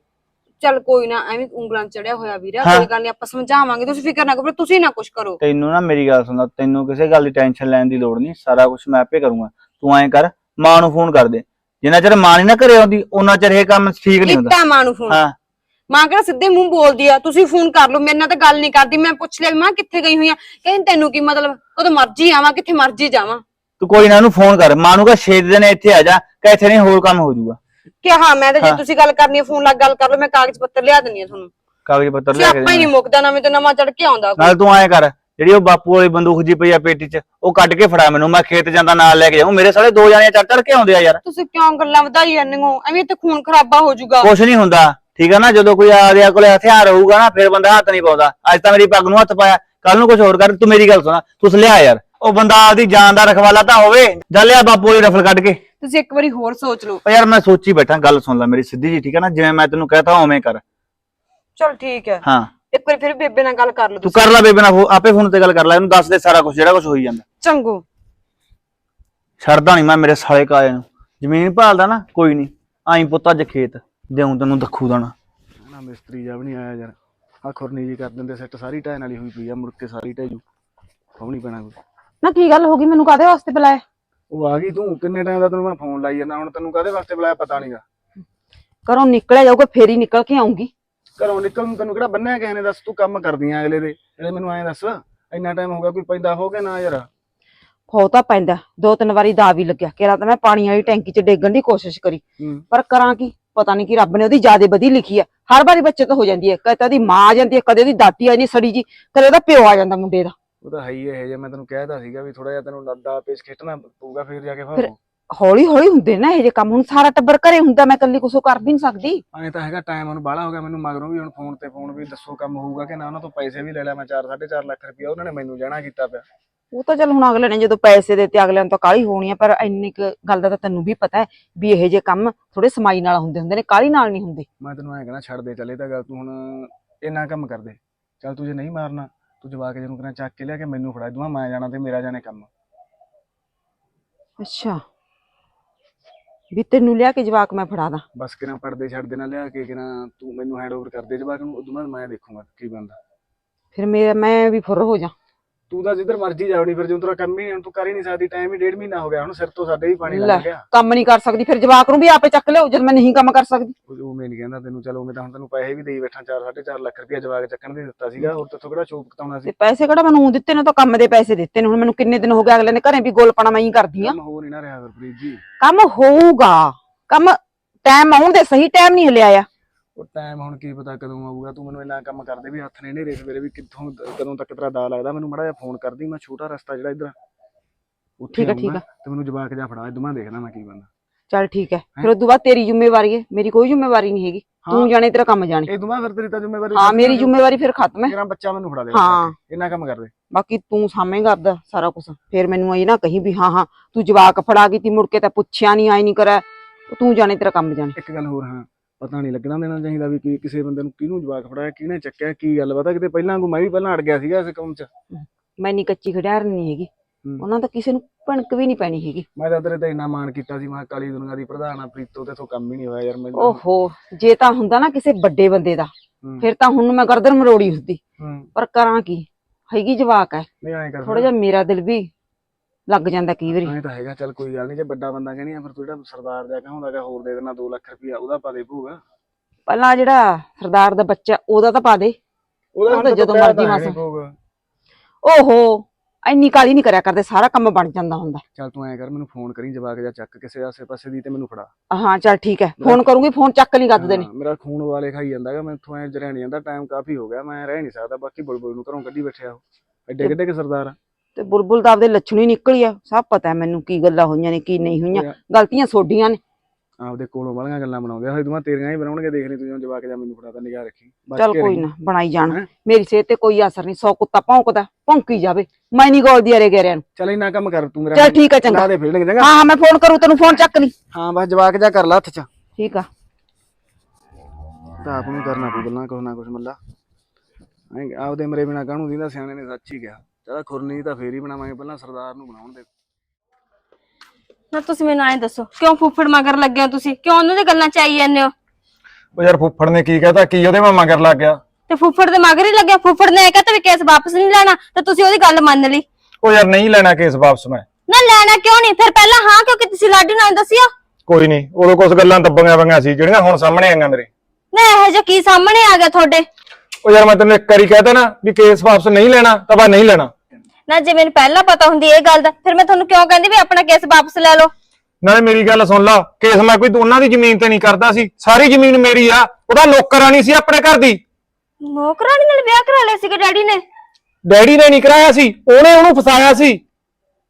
ਚੱਲ ਕੋਈ ਨਾ ਐਵੇਂ ਉਂਗਲਾਂ ਚੜਿਆ ਹੋਇਆ ਵੀਰਾ ਹਾਂ। ਕੋਈ ਗੱਲ ਨਹੀਂ ਆਪਾਂ ਸਮਝਾਵਾਂਗੇ। ਤੁਸੀਂ ਫਿਕਰ ਨਾ ਕਰੋ ਤੁਸੀਂ ਨਾ ਕੁਝ ਕਰੋ। ਤੈਨੂੰ ਨਾ ਮੇਰੀ ਗੱਲ ਸੁਣਦਾ ਤੈਨੂੰ ਕਿਸੇ ਗੱਲ ਦੀ ਟੈਨਸ਼ਨ ਲੈਣ ਦੀ ਲੋੜ ਨਹੀਂ ਸਾਰਾ ਕੁਝ ਮੈਂ ਆਪੇ ਕਰੂੰਗਾ। ਤੂੰ ਐਂ ਕਰ ਮਾਂ ਨੂੰ ਫੋਨ ਕਰ ਦੇ ਜਿੰਨਾ ਚਿਰ ਮਾਂ ਨਹੀਂ ਨਾ ਘਰੇ ਆਉਂਦੀ ਉਹਨਾਂ ਚਿਰ ਇਹ ਕੰਮ ਠੀਕ ਨਹੀਂ ਹੁੰਦਾ। ਕੀਤਾ ਮਾਂ ਨੂੰ ਫੋਨ। ਹਾਂ। ਮਾਂ ਕਿਹੜਾ ਸਿੱਧੇ ਮੂੰਹ ਬੋਲਦੀ ਆ ਤੁਸੀਂ ਫੋਨ ਕਰ ਲਓ ਮੇਰੇ ਨਾਲ ਤਾਂ ਗੱਲ ਨਹੀਂ ਕਰਦੀ ਮੈਂ ਪੁੱਛ ਲਿਆ ਵੀ ਮਾਂ ਕਿੱਥੇ ਗਈ ਹੋਈ ਆ? ਕਹਿੰਦੀ ਤੈਨੂੰ ਕੀ ਮਤਲਬ ਕਦੋਂ ਮਰਜ਼ੀ ਆਵਾਂ ਕਿੱਥੇ ਮਰਜ਼ੀ ਜਾਵਾਂ। ਤੂੰ ਕੋਈ ਨਾ ਉਹਨੂੰ ਫੋਨ ਕਰ ਮਾਂ ਨੂੰ ਕਹ 6 ਦਿਨ ਇੱਥੇ ਆ ਜਾ ਕਹ ਇੱਥੇ ਨਹੀਂ ਹੋਰ ਕੰਮ ਹੋ ਜਾਊਗਾ। ਕਿਹਾ ਮੈਂ ਤਾਂ ਜੇ ਹਾਂ। ਤੁਸੀਂ ਗੱਲ ਕਰਨੀ ਹੈ ਫੋਨ ਲੱਗ ਗੱਲ ਕਰ ਲਓ ਮੈਂ ਕਾਗਜ਼ ਪੱਤਰ ਲਿਆ ਦਿੰਨੀ ਆ ਤੁਹਾਨੂੰ। ਕਾਗਜ਼ ਪੱਤਰ ਲਿਆ ਕੇ ਆਪਾਂ ਹੀ ਦੇਣਾ। ਨਹੀਂ ਮੁੱਕਦਾ ਨਵੇਂ ਤੋਂ ਨਵਾਂ ਚੜ ਕੇ ਆਉਂਦਾ ਕੋਈ। ਨਾਲ ਤੂੰ ਐਂ ਕਰ ਜਿਹੜੀ ਉਹ ਬਾਪੂ ਵਾਲੀ ਬੰਦੂਕ ਜੀ ਪਈ ਆ ਪੇਟੀ 'ਚ ਉਹ ਕੱਢ ਕੇ ਫੜਾ ਮੈਨੂੰ ਮੈਂ ਖੇਤ ਜਾਂਦਾ ਨਾਲ ਲੈ ਕੇ ਜਾਊਂ। ਮੇਰੇ ਸਾਲੇ ਦੋ ਜਾਣੇ ਚੜ ਚੜ ਕੇ ਆਉਂਦੇ ਆ ਯਾਰ। ਤੁਸੀਂ ਕਿਉਂ ਗੱਲਾਂ ਵਧਾਈ ਜਾਂਦੇ ਹੋ? ਐਵੇਂ ਤੇ ਖੂਨ ਖਰਾਬਾ ਹੋ ਜਾਊਗਾ। ਕੁਛ ਨਹੀਂ ਹੁੰਦਾ ਠੀਕ ਆ ਨਾ? ਜਦੋਂ ਕੋਈ ਆਦਿਆ ਕੋਲੇ ਹਥਿਆਰ ਹੋਊਗਾ ਨਾ ਫਿਰ ਬੰਦਾ ਹੱਥ ਨਹੀਂ ਪਾਉਂਦਾ। ਅੱਜ ਤਾਂ ਮੇਰੀ ਪੱਗ ਨੂੰ ਹੱਥ ਪਾਇਆ ਕੱਲ ਨੂੰ ਕੁਝ ਹੋਰ ਕਰ ਤੂੰ ਮੇਰੀ ਗੱਲ ਸੁਣਾ ਤੂੰ ਲਿਆ ਯਾਰ। ਉਹ ਬੰਦਾ ਆਪਦੀ ਜਾਨ ਦਾ ਰਖਵਾਲਾ ਤਾਂ ਹੋਵੇ ਜਾ ਲਿਆ ਬਾਪੂ ਵਾਲੀ ਰਫਲ ਕੱਢ ਕੇ। ਤੁਸੀਂ ਇੱਕ ਵਾਰੀ ਹੋਰ ਸੋਚ ਲਓ। ਉਹ ਯਾਰ ਮੈਂ ਸੋਚੀ ਬੈਠਾ ਗੱਲ ਸੁਣ ਲੈ ਮੇਰੀ ਸਿੱਧੀ ਜੀ ਠੀਕ ਆ ਨਾ? ਜਿਵੇਂ ਮੈਂ ਤੈਨੂੰ ਕਹਤਾ ਉਵੇਂ ਕਰ। ਚਲ ਠੀਕ ਹੈ। ਹਾਂ। ਇੱਕ ਵਾਰੀ ਫਿਰ ਬੇਬੇ ਨਾਲ ਗੱਲ ਕਰ ਲਓ ਤੂੰ ਤੁਸੀਂ। ਕਰ ਲੈ ਬੇਬੇ ਨਾਲ ਫੋ- ਆਪੇ ਫੋਨ ਤੇ ਗੱਲ ਕਰ ਲੈ ਇਹਨੂੰ ਦੱਸ ਦੇ ਸਾਰਾ ਕੁਝ ਜਿਹੜਾ ਕੁਝ ਹੋਈ ਜਾਂਦਾ। ਚੰਗੋ। ਛੱਡਦਾ ਨਹੀਂ ਮੈਂ ਮੇਰੇ ਸਾਲੇ ਕਾਲੇ ਨੂੰ। ਜ਼ਮੀਨ ਭਾਲਦਾ ਨਾ ਕੋਈ ਨਹੀਂ ਆਈ ਪੁੱਤ ਅੱਜ ਖੇਤ। ਦੇਉਂ ਤੈਨੂੰ ਦੱਖੂ ਦਾਣਾ। ਨਾ ਮਿਸਤਰੀ ਜਾ ਵੀ ਨਹੀਂ ਆਇਆ ਯਾਰ। ਆ ਖੁਰਨੀ ਜੀ ਕਰ ਦਿੰਦੇ ਸੈੱਟ ਸਾਰੀ ਢਹਿਣ ਵਾਲੀ ਹੋਈ ਪਈ ਆ ਮੁੜ ਕੇ ਸਾਰੀ ਢਹਿ ਜੂ। ਨਹੀਂ ਪੈਣਾ ਕੋਈ। ਨਾ ਕੀ ਗੱਲ ਹੋ ਗਈ? ਮੈਨੂੰ ਕਾਦੇ ਵਾਸਤੇ ਬੁਲਾਇਆ? ਉਹ ਆ ਗਈ ਤੂੰ ਕਿੰਨੇ ਟਾਈਮ ਦਾ ਤੈਨੂੰ ਮੈਂ ਫੋਨ ਲਾਈ ਜਾਂਦਾ ਹੁਣ ਤੈਨੂੰ ਕਾਹਦੇ ਵਾਸਤੇ ਬੁਲਾਇਆ ਪਤਾ ਨਹੀਂਗਾ ਘਰੋਂ ਨਿਕਲਿਆ ਜਾਊਗਾ ਫੇਰ ਹੀ ਨਿਕਲ ਕੇ ਆਉਂਗੀ ਘਰੋਂ ਨਿਕਲ ਨੂੰ ਤੈਨੂੰ ਕਿਹੜਾ ਬੰਨਿਆ ਕਿਸੇ ਨੇ? ਦੱਸ ਤੂੰ ਕੰਮ ਕਰਦੀ ਆ ਅਗਲੇ ਦੇ। ਜਿਹੜੇ ਮੈਨੂੰ ਐਂ ਦੱਸ ਇੰਨਾ ਟਾਈਮ ਹੋ ਗਿਆ ਕੋਈ ਪੈਂਦਾ ਹੋ ਗਿਆ ਨਾ ਯਾਰ? ਹੋ ਤਾਂ ਪੈਂਦਾ। ਦੋ ਤਿੰਨ ਵਾਰੀ ਦਾ ਵੀ ਲੱਗਿਆ। ਕਿਹਾ ਤਾਂ ਮੈਂ ਪਾਣੀ ਵਾਲੀ ਟੈਂਕੀ 'ਚ ਡੇਗਣ ਦੀ ਕੋਸ਼ਿਸ਼ ਕਰੀ। ਹੂੰ। ਪਰ ਕਰਾਂ ਕੀ? ਪਤਾ ਨਹੀਂ ਕਿ ਰੱਬ ਨੇ ਉਹਦੀ ਜਿਆਦੇ ਵਧੀ ਲਿਖੀ ਆ। ਹਰ ਵਾਰੀ ਬੱਚੇ ਤੋਂ ਹੋ ਜਾਂਦੀ ਹੈ ਕਦੇ ਤਾਂ ਉਹਦੀ ਮਾਂ ਆ ਜਾਂਦੀ ਹੈ ਕਦੇ ਉਹਦੀ ਦਾਤੀ ਆ ਜਾਂਦੀ ਸੜੀ ਜੀ। ਕਦੇ ਉਹਦਾ ਪਿਓ ਆ ਜਾਂਦਾ ਮੁੰਡੇ ਦਾ। ਉਹ ਤਾਂ ਹੈ ਹੀ ਇਹ ਜੇ ਮੈਂ ਤੈਨੂੰ ਕਹਿਦਾ ਸੀਗਾ ਵੀ ਥੋੜਾ ਜਿਹਾ ਤੈਨੂੰ ਨੱਦਾ ਪੇਚ ਖਿੱਚਣਾ ਪਊਗਾ ਫਿਰ ਜਾ ਕੇ ਫਿਰ- ਫਾਹੋ ਹੌਲੀ ਹੌਲੀ ਹੁੰਦੇ ਨਾ ਇਹ ਜੇ ਕੰਮ। ਹੁਣ ਸਾਰਾ ਟੱਬਰ ਘਰੇ ਹੁੰਦਾ ਮੈਂ ਇਕੱਲੀ ਕੁਛ ਕਰ ਵੀ ਨਹੀਂ ਸਕਦੀ। ਐਂ ਤਾਂ ਹੈਗਾ ਟਾਈਮ ਹੁਣ ਬਾਹਲਾ ਹੋ ਗਿਆ ਮੈਨੂੰ ਮਗਰੋਂ ਵੀ ਹੁਣ ਫੋਨ ਤੇ ਫੋਨ ਵੀ ਦੱਸੋ ਕੰਮ ਹੋਊਗਾ ਕਿ ਨਾ ਉਹਨਾਂ ਤੋਂ ਪੈਸੇ ਵੀ ਲੈ ਲਿਆ ਮੈਂ 4 4.5 ਲੱਖ ਰੁਪਇਆ ਉਹਨਾਂ ਨੇ ਮੈਨੂੰ ਜਣਾ ਕੀਤਾ ਪਿਆ। ਉਹ ਤਾਂ ਚੱਲ ਹੁਣ ਅਗਲੇ ਨੇ ਜਦੋਂ ਪੈਸੇ ਦਿੱਤੇ ਅਗਲਿਆਂ ਨੂੰ ਤਾਂ ਕਾਲੀ ਹੋਣੀ ਆ ਪਰ ਇੰਨੀ ਕੁ ਗੱਲ ਦਾ ਤਾਂ ਤੈਨੂੰ ਵੀ ਪਤਾ ਹੈ ਵੀ ਇਹ ਜੇ ਕੰਮ ਥੋੜੇ ਸਮਾਈ ਨਾਲ ਹੁੰਦੇ ਹੁੰਦੇ ਨੇ ਕਾਲੀ ਨਾਲ ਨਹੀਂ ਹੁੰਦੇ। ਮੈਂ ਤੈਨੂੰ ਐਂ ਕਹਿਣਾ ਛੱਡ ਦੇ ਚੱਲੇ ਤਾਂ ਗੱਲ ਤੂੰ ਹੁਣ ਇੰਨਾ ਕੰਮ ਕਰ ਦੇ। ਚੱਲ ਤੂੰ ਜੇ ਨਹੀਂ ਮਾਰਨਾ ਤੂੰ ਜਵਾਕ ਜਿਹਨੂੰ ਕਹਿਣਾ ਚੱਕ ਕੇ ਲਿਆ ਕੇ ਮੈਨੂੰ ਫੜਾ ਦੂੰਗਾ ਮੈਂ ਜਾਣਾ ਤੇ ਮੇਰਾ ਜਾਣੇ ਕੰਮ। ਅੱਛਾ। ਵੀ ਤੈਨੂੰ ਲਿਆ ਕੇ ਜਵਾਕ ਮੈਂ ਫੜਾ ਦਾਂ। ਬਸ ਕਿਰਾਂ ਪੜਦੇ ਛੱਡ ਦੇਣਾ ਲਿਆ ਕੇ ਕਿਰਾਂ ਤੂੰ ਮੈਨੂੰ ਹੈਂਡਓਵਰ ਕਰ ਦੇ ਜਵਾਕ ਨੂੰ ਉਦੋਂ ਬਾਅਦ ਮੈਂ ਦੇਖੂੰਗਾ ਕੀ ਬਣਦਾ। ਫਿਰ ਮੇਰਾ ਮੈਂ ਵੀ ਫੁਰ ਹੋ ਜਾ ਤੂੰ ਤਾਂ ਜਿੱਧਰ ਮਰਜ਼ੀ ਜਾਵਣੀ ਫਿਰ ਜਦੋਂ ਤੇਰਾ ਕੰਮ ਹੀ ਹੁਣ ਤੂੰ ਕਰ ਹੀ ਨਹੀਂ ਸਕਦੀ ਟਾਈਮ ਹੀ ਡੇਢ ਮਹੀਨਾ ਹੋ ਗਿਆ ਹੁਣ ਸਿਰ ਤੋਂ ਸਾਡੇ ਵੀ ਪਾਣੀ। ਲੱਗ ਗਿਆ। ਕੰਮ ਨਹੀਂ ਕਰ ਸਕਦੀ ਫਿਰ ਜਵਾਕ ਨੂੰ ਵੀ ਆਪੇ ਚੱਕ ਲਿਓ ਜਦ ਮੈਂ ਨਹੀਂ ਕੰਮ ਕਰ ਸਕਦੀ। ਉਹ ਮੈਂ ਨਹੀਂ ਕਹਿੰਦਾ ਤੈਨੂੰ ਚਲ ਉਵੇਂ ਤਾਂ ਹੁਣ ਤੈਨੂੰ ਪੈਸੇ ਵੀ ਦੇਈ ਬੈਠਾ 4 4.5 ਲੱਖ ਰੁਪਇਆ ਜਵਾਕ ਚੱਕਣ ਦੇ ਦਿੱਤਾ ਸੀਗਾ ਹੋਰ ਤੇਥੋਂ ਕਿਹੜਾ ਸ਼ੋਪ ਕਟਾਉਣਾ ਸੀ? ਤੇ ਪੈਸੇ ਕਿਹੜਾ ਮੈਨੂੰ ਦਿੱਤੇ ਨੇ ਤਾਂ ਕੰਮ ਦੇ ਪੈਸੇ ਦਿੱਤੇ ਨੇ ਹੁਣ ਮੈਨੂੰ ਕਿੰਨੇ ਦਿਨ ਹੋ ਗਏ ਅਗਲੇ ਨੇ ਘਰੇ ਵੀ ਗੋਲਪਣਾ ਮੈਂ ਹੀ ਕਰਦੀ ਆ। ਕੰਮ ਹੋ ਨਹੀਂ ਨਾ ਰਿਹਾ ਗੁਰਪ੍ਰੀਤ ਜੀ। ਕੰਮ ਹੋਊਗਾ। ਕੰਮ ਟਾਈਮ ਆਉਣ ਦੇ ਸਹੀ ਟਾਈਮ ਨਹੀਂ ਹਲਿਆ ਆ ਉਹ ਟਾਈਮ ਹੁਣ ਕੀ ਪਤਾ ਕਦੋਂ ਆਊਗਾ ਤੂੰ ਮੈਨੂੰ ਇੰਨਾ ਕੰਮ ਕਰਦੇ ਵੀ ਹੱਥ ਨੇ ਨੇਰੇ ਸਵੇਰੇ ਵੀ ਕਿੱਥੋਂ ਕਦੋਂ ਤੱਕ ਤੇਰਾ ਦਾ ਲੱਗਦਾ ਮੈਨੂੰ ਮੜਾ ਜਿਹਾ ਫੋਨ ਕਰਦੀ ਮੈਂ ਛੋਟਾ ਰਸਤਾ ਜਿਹੜਾ ਇਧਰ ਉੱਥੇ ਠੀਕ ਆ, ਆਊਂਗਾ ਠੀਕ ਆ। ਤੇ ਮੈਨੂੰ ਜਵਾਕ ਜਾ ਫੜਾ ਇਦਮਾ ਦੇਖਣਾ ਮੈਂ ਕੀ ਬੰਦਾ ਚੱਲ ਠੀਕ ਹੈ ਫਿਰ ਉਦੋਂ ਬਾਅਦ ਤੇਰੀ ਜ਼ਿੰਮੇਵਾਰੀ ਹੈ ਮੇਰੀ ਕੋਈ ਜ਼ਿੰਮੇਵਾਰੀ ਨਹੀਂ ਹੈਗੀ। ਤੂੰ ਜਾਣੇ ਤੇਰਾ ਕੰਮ ਜਾਣੇ। ਇਹ ਦੁਮਾ ਫਿਰ ਤੇਰੀ ਤਾਂ ਜ਼ਿੰਮੇਵਾਰੀ ਹਾਂ ਮੇਰੀ ਜ਼ਿੰਮੇਵਾਰੀ ਫਿਰ ਖਤਮ ਹੈ। ਤੇਰਾ ਬੱਚਾ ਮੈਨੂੰ ਫੜਾ ਦੇ ਹਾਂ। ਇੰਨਾ ਕੰਮ ਕਰ ਦੇ। ਬਾਕੀ ਤੂੰ ਸਾਹਮਣੇ ਆਪਦਾ ਸਾਰਾ ਕੁਝ ਫਿਰ ਮੈਨੂੰ ਇਹ ਨਾ ਕਹੀਂ ਵੀ ਹਾਂ ਹਾਂ ਤੂੰ ਜਵਾਕ ਫੜਾ ਗਈ ਤੀ ਮੁੜ ਕੇ ਤਾਂ ਪੁੱਛਿਆ ਨਹੀਂ ਆਈ ਨਹੀਂ ਕਰਿਆ। ਤੂੰ ਜਾਣੇ ਤੇਰਾ ਕੰਮ ਜਾਣੇ। ਇੱਕ ਗੱਲ ਹੋਰ ਹਾਂ। ਪਤਾ ਨਹੀਂ ਲੱਗਣਾ ਦੇਣਾ ਚਾਹੀਦਾ ਵੀ ਕੀ ਕਿਸੇ ਬੰਦੇ ਨੂੰ ਕਿਹਨੂੰ ਜਵਾਕ ਫੜਾਇਆ ਕਿਹਨੇ ਚੱਕਿਆ ਕੀ ਗੱਲ ਪਤਾ ਕਿਤੇ ਪਹਿਲਾਂ ਕੋ ਮੈਂ ਵੀ ਪਹਿਲਾਂ ਅੜ ਗਿਆ ਸੀਗਾ ਇਸ ਕੰਮ 'ਚ। ਮੈਂ ਨਹੀਂ ਕੱਚੀ ਖੜਿਆਰ ਨਹੀਂ ਹੈਗੀ। ਉਹਨਾਂ ਦਾ ਕਿਸੇ ਨੂੰ ਭਣਕ ਵੀ ਨਹੀਂ ਪੈਣੀ ਹੈਗੀ। ਮੈਂ ਤਾਂ ਤੇਰੇ ਤੇ ਇੰਨਾ ਮਾਣ ਕੀਤਾ ਸੀ ਮੈਂ ਕਾਲੀ ਦੁਨੀਆ ਦੀ ਪ੍ਰਧਾਨ ਆ ਪ੍ਰੀਤੋ ਤੇ ਤੋਂ ਕੰਮ ਹੀ ਨਹੀਂ ਹੋਇਆ ਯਾਰ ਮੈਨੂੰ। ਓਹੋ ਜੇ ਤਾਂ ਹੁੰਦਾ ਨਾ ਕਿਸੇ ਵੱਡੇ ਬੰਦੇ ਦਾ। ਫਿਰ ਤਾਂ ਹੁਣ ਮੈਂ ਗਰਦਨ ਮਰੋੜੀ ਹੁੰਦੀ ਪਰ ਕਰਾਂ ਕੀ? ਹੈਗੀ ਜਵਾਕ ਹੈ ਥੋੜਾ ਜਿਹਾ ਮੇਰਾ ਦਿਲ ਵੀ ਲੱਗ ਜਾਂਦਾ ਕਈ ਵਾਰੀ। ਐਂ ਤਾਂ ਹੈਗਾ ਚੱਲ ਕੋਈ ਗੱਲ ਨਹੀਂ ਜੇ ਵੱਡਾ ਬੰਦਾ ਕਹਿੰਦੀ ਆ ਫਿਰ ਤੂੰ ਜਿਹੜਾ ਸਰਦਾਰ ਜਾ ਕਿ ਹੋਰ ਦੇ ਦੇਣਾ 2 ਲੱਖ ਰੁਪਇਆ ਉਹਦਾ ਪਾ ਦੇ ਭੂਗਾ। ਪਹਿਲਾਂ ਜਿਹੜਾ ਸਰਦਾਰ ਦਾ ਬੱਚਾ ਉਹਦਾ ਤਾਂ ਪਾ ਦੇ। ਉਹ ਤਾਂ ਜਦੋਂ ਮਰਜ਼ੀ ਮਾਸਾ। ਓਹੋ ਇੰਨੀ ਕਾਲੀ ਨਹੀਂ ਕਰਿਆ ਕਰਦੇ ਸਾਰਾ ਕੰਮ ਬਣ ਜਾਂਦਾ ਹੁੰਦਾ। ਚੱਲ ਤੂੰ ਐਂ ਕਰ ਮੈਨੂੰ ਫੋਨ ਕਰੀ ਜਵਾਕ ਜਾ ਚੱਕ ਕਿਸੇ ਆਸੇ ਪਾਸੇ ਦੀ ਤੇ ਮੈਨੂੰ ਫੜਾ। ਹਾਂ ਚੱਲ ਠੀਕ ਹੈ ਫੋਨ ਕਰੂੰਗੀ ਫੋਨ ਚੱਕ ਨਹੀਂ ਕਰਦੇ ਨੇ। ਮੇਰਾ ਖੂਨ ਵਾਲੇ ਖਾਈ ਜਾਂਦਾਗਾ ਮੈਥੋਂ ਐ ਜਰਿਆ ਨਹੀਂ ਜਾਂਦਾ ਟਾਈਮ ਕਾਫੀ ਹੋ ਗਿਆ ਮੈਂ ਰਹਿ ਨਹੀਂ ਸਕਦਾ ਬਾਕੀ ਬੁਲਬੁਲ ਨੂੰ ਘਰੋਂ ਕੱਢੀ ਬੈਠਿਆ ਉਹ। ਐਡੇ ਕਿੱਡੇ ਕੇ ਸਰਦਾਰ ਆ। ਤੇ ਬੁਲਬੁਲ ਦਾ ਆਪਦੇ ਲੱਛਣ ਹੀ ਨਿਕਲੀ ਆ ਸਭ ਪਤਾ ਹੈ ਮੈਨੂੰ ਕੀ ਗੱਲਾਂ ਹੋਈਆਂ ਨੇ ਕੀ ਨਹੀਂ ਹੋਈਆਂ। ਗਲਤੀਆਂ ਸੋਡੀਆਂ ਨੇ। ਆਪਦੇ ਕੋਲੋਂ ਵਾਲੀਆਂ ਗੱਲਾਂ ਬਣਾਉਂਦੇ ਹੋਏ ਤੂੰ ਤੇਰੀਆਂ ਹੀ ਬਣਾਉਣਗੇ ਦੇਖ ਲਈ ਤੂੰ ਜਵਾਕ ਜਾ ਮੈਨੂੰ ਫੜਾਤਾ ਨਿਗਾਹ ਰੱਖੀ। ਚੱਲ ਕੋਈ। ਨਾ ਬਣਾਈ ਜਾਣ? ਮੇਰੀ ਸਿਹਤ ਤੇ ਕੋਈ ਅਸਰ ਨਹੀਂ ਸੌ ਕੁੱਤਾ ਭੌਂਕਦਾ ਭੌਂਕੀ ਜਾਵੇ। ਮੈਂ ਨਹੀਂ ਗੋਲਦੀ ਅਰੇ ਗੇਰਿਆਂ ਨੂੰ। ਚੱਲ ਇੰਨਾ ਕੰਮ ਕਰ ਤੂੰ ਮੇਰਾ ਚੱਲ ਠੀਕ ਆ ਚੰਗਾ। ਦੇ ਫੀਲਡਿੰਗ ਚੰਗਾ ਹਾਂ ਮੈਂ ਫੋਨ ਕਰੂ ਤੈਨੂੰ ਫੋਨ ਚੱਕ ਲਈ ਹਾਂ ਬਸ ਜਵਾਕ ਜਾ ਕਰ ਲਾ ਹੱਥ ਚ। ਠੀਕ ਆ। ਤਾਂ ਆਪ ਨੂੰ ਕਰਨਾ ਪਊ ਗੱਲਾਂ ਕੁਛ ਨਾ ਕੁਛ ਮੱਲਾ। ਆਪਦੇ ਮਰੇ ਬਿਨਾ ਕਾਹਨੂੰ ਦਿੰਦਾ ਸਿਆਣੇ ਨੇ ਸੱਚ ਹੀ ਕਿਹਾ। ਚਲ ਖੁਰਨੀ ਤਾਂ ਫੇਰ ਹੀ ਬਣਾਵਾਂਗੇ ਪਹਿਲਾਂ ਸਰਦਾਰ ਨੂੰ ਬਣਾਉਣ ਦੇ। ਨਾ ਤੁਸੀਂ ਮੈਨੂੰ ਐਂ ਦੱਸੋ ਕਿਉਂ ਫੁੱਫੜ ਮਗਰ ਲੱਗੇ ਹੋ ਤੁਸੀਂ? ਕਿਉਂ ਉਹਨਾਂ ਦੇ ਗੱਲਾਂ ਚ ਆਈ ਜਾਂਦੇ ਹੋ? ਉਹ ਯਾਰ ਫੁੱਫੜ ਨੇ ਕੀ ਕਹਤਾ ਕੀ ਉਹਦੇ ਮੈਂ ਮਗਰ ਲੱਗ ਗਿਆ? ਤੇ ਫੁੱਫੜ ਦੇ ਮਗਰ ਹੀ ਲੱਗਿਆ ਫੁੱਫੜ ਨੇ ਇਹ ਕਹਤਾ ਵੀ ਕੇਸ ਵਾਪਸ ਨਹੀਂ ਲੈਣਾ ਤੇ ਤੁਸੀਂ ਉਹਦੀ ਗੱਲ ਮੰਨ ਲਈ। ਉਹ ਯਾਰ ਨਹੀਂ ਲੈਣਾ ਕੇਸ ਵਾਪਸ ਮੈਂ। ਨਾ ਲੈਣਾ ਕਿਉਂ ਨਹੀਂ? ਫਿਰ ਪਹਿਲਾਂ ਹਾਂ ਕਿਉਂ ਕਿ ਤੁਸੀਂ ਲਾਡੀ ਨਾਲ ਦੱਸਿਆ ਕੋਈ ਨਹੀਂ ਉਦੋਂ ਕੁਝ ਗੱਲਾਂ ਦੱਬੀਆਂ ਪਈਆਂ ਸੀ ਜਿਹੜੀਆਂ ਹੁਣ ਸਾਹਮਣੇ ਆਈਆਂ ਮੇਰੇ। ਨਾ ਇਹੋ ਜਿਹਾ ਕੀ ਸਾਹਮਣੇ ਆ ਗਿਆ ਤੁਹਾਡੇ? ਉਹ ਯਾਰ ਮੈਂ ਤੈਨੂੰ ਇੱਕ ਵਾਰੀ ਕਹਿਤਾ ਨਾ ਵੀ ਕੇਸ ਵਾਪਸ ਨਹੀਂ ਲੈਣਾ ਤਾਂ ਬਾ ਨਹੀਂ ਲੈਣਾ। ਨਾ ਜੇ ਮੈਨੂੰ ਪਹਿਲਾਂ ਪਤਾ ਹੁੰਦੀ ਇਹ ਗੱਲ ਦਾ ਫਿਰ ਮੈਂ ਤੁਹਾਨੂੰ ਕਿਉਂ ਕਹਿੰਦੀ ਵੀ ਆਪਣਾ ਕੇਸ ਵਾਪਸ ਲੈ ਲਓ? ਨਾਲੇ ਮੇਰੀ ਗੱਲ ਸੁਣ ਲਾ ਕੇਸ ਮੈਂ ਕੋਈ ਦੋਨਾਂ ਦੀ ਜ਼ਮੀਨ ਤੇ ਨਹੀਂ ਕਰਦਾ ਸੀ ਸਾਰੀ ਜ਼ਮੀਨ ਮੇਰੀ ਆ ਉਹਦਾ ਨੌਕਰਾਨੀ ਸੀ ਆਪਣੇ ਘਰ ਦੀ। ਨੌਕਰਾਨੀ ਨਾਲ ਵਿਆਹ ਕਰਾ ਲਿਆ ਸੀਗਾ ਡੈਡੀ ਨੇ? ਡੈਡੀ ਨੇ ਨਹੀਂ ਕਰਾਇਆ ਸੀ ਉਹਨੇ ਉਹਨੂੰ ਫਸਾਇਆ ਸੀ।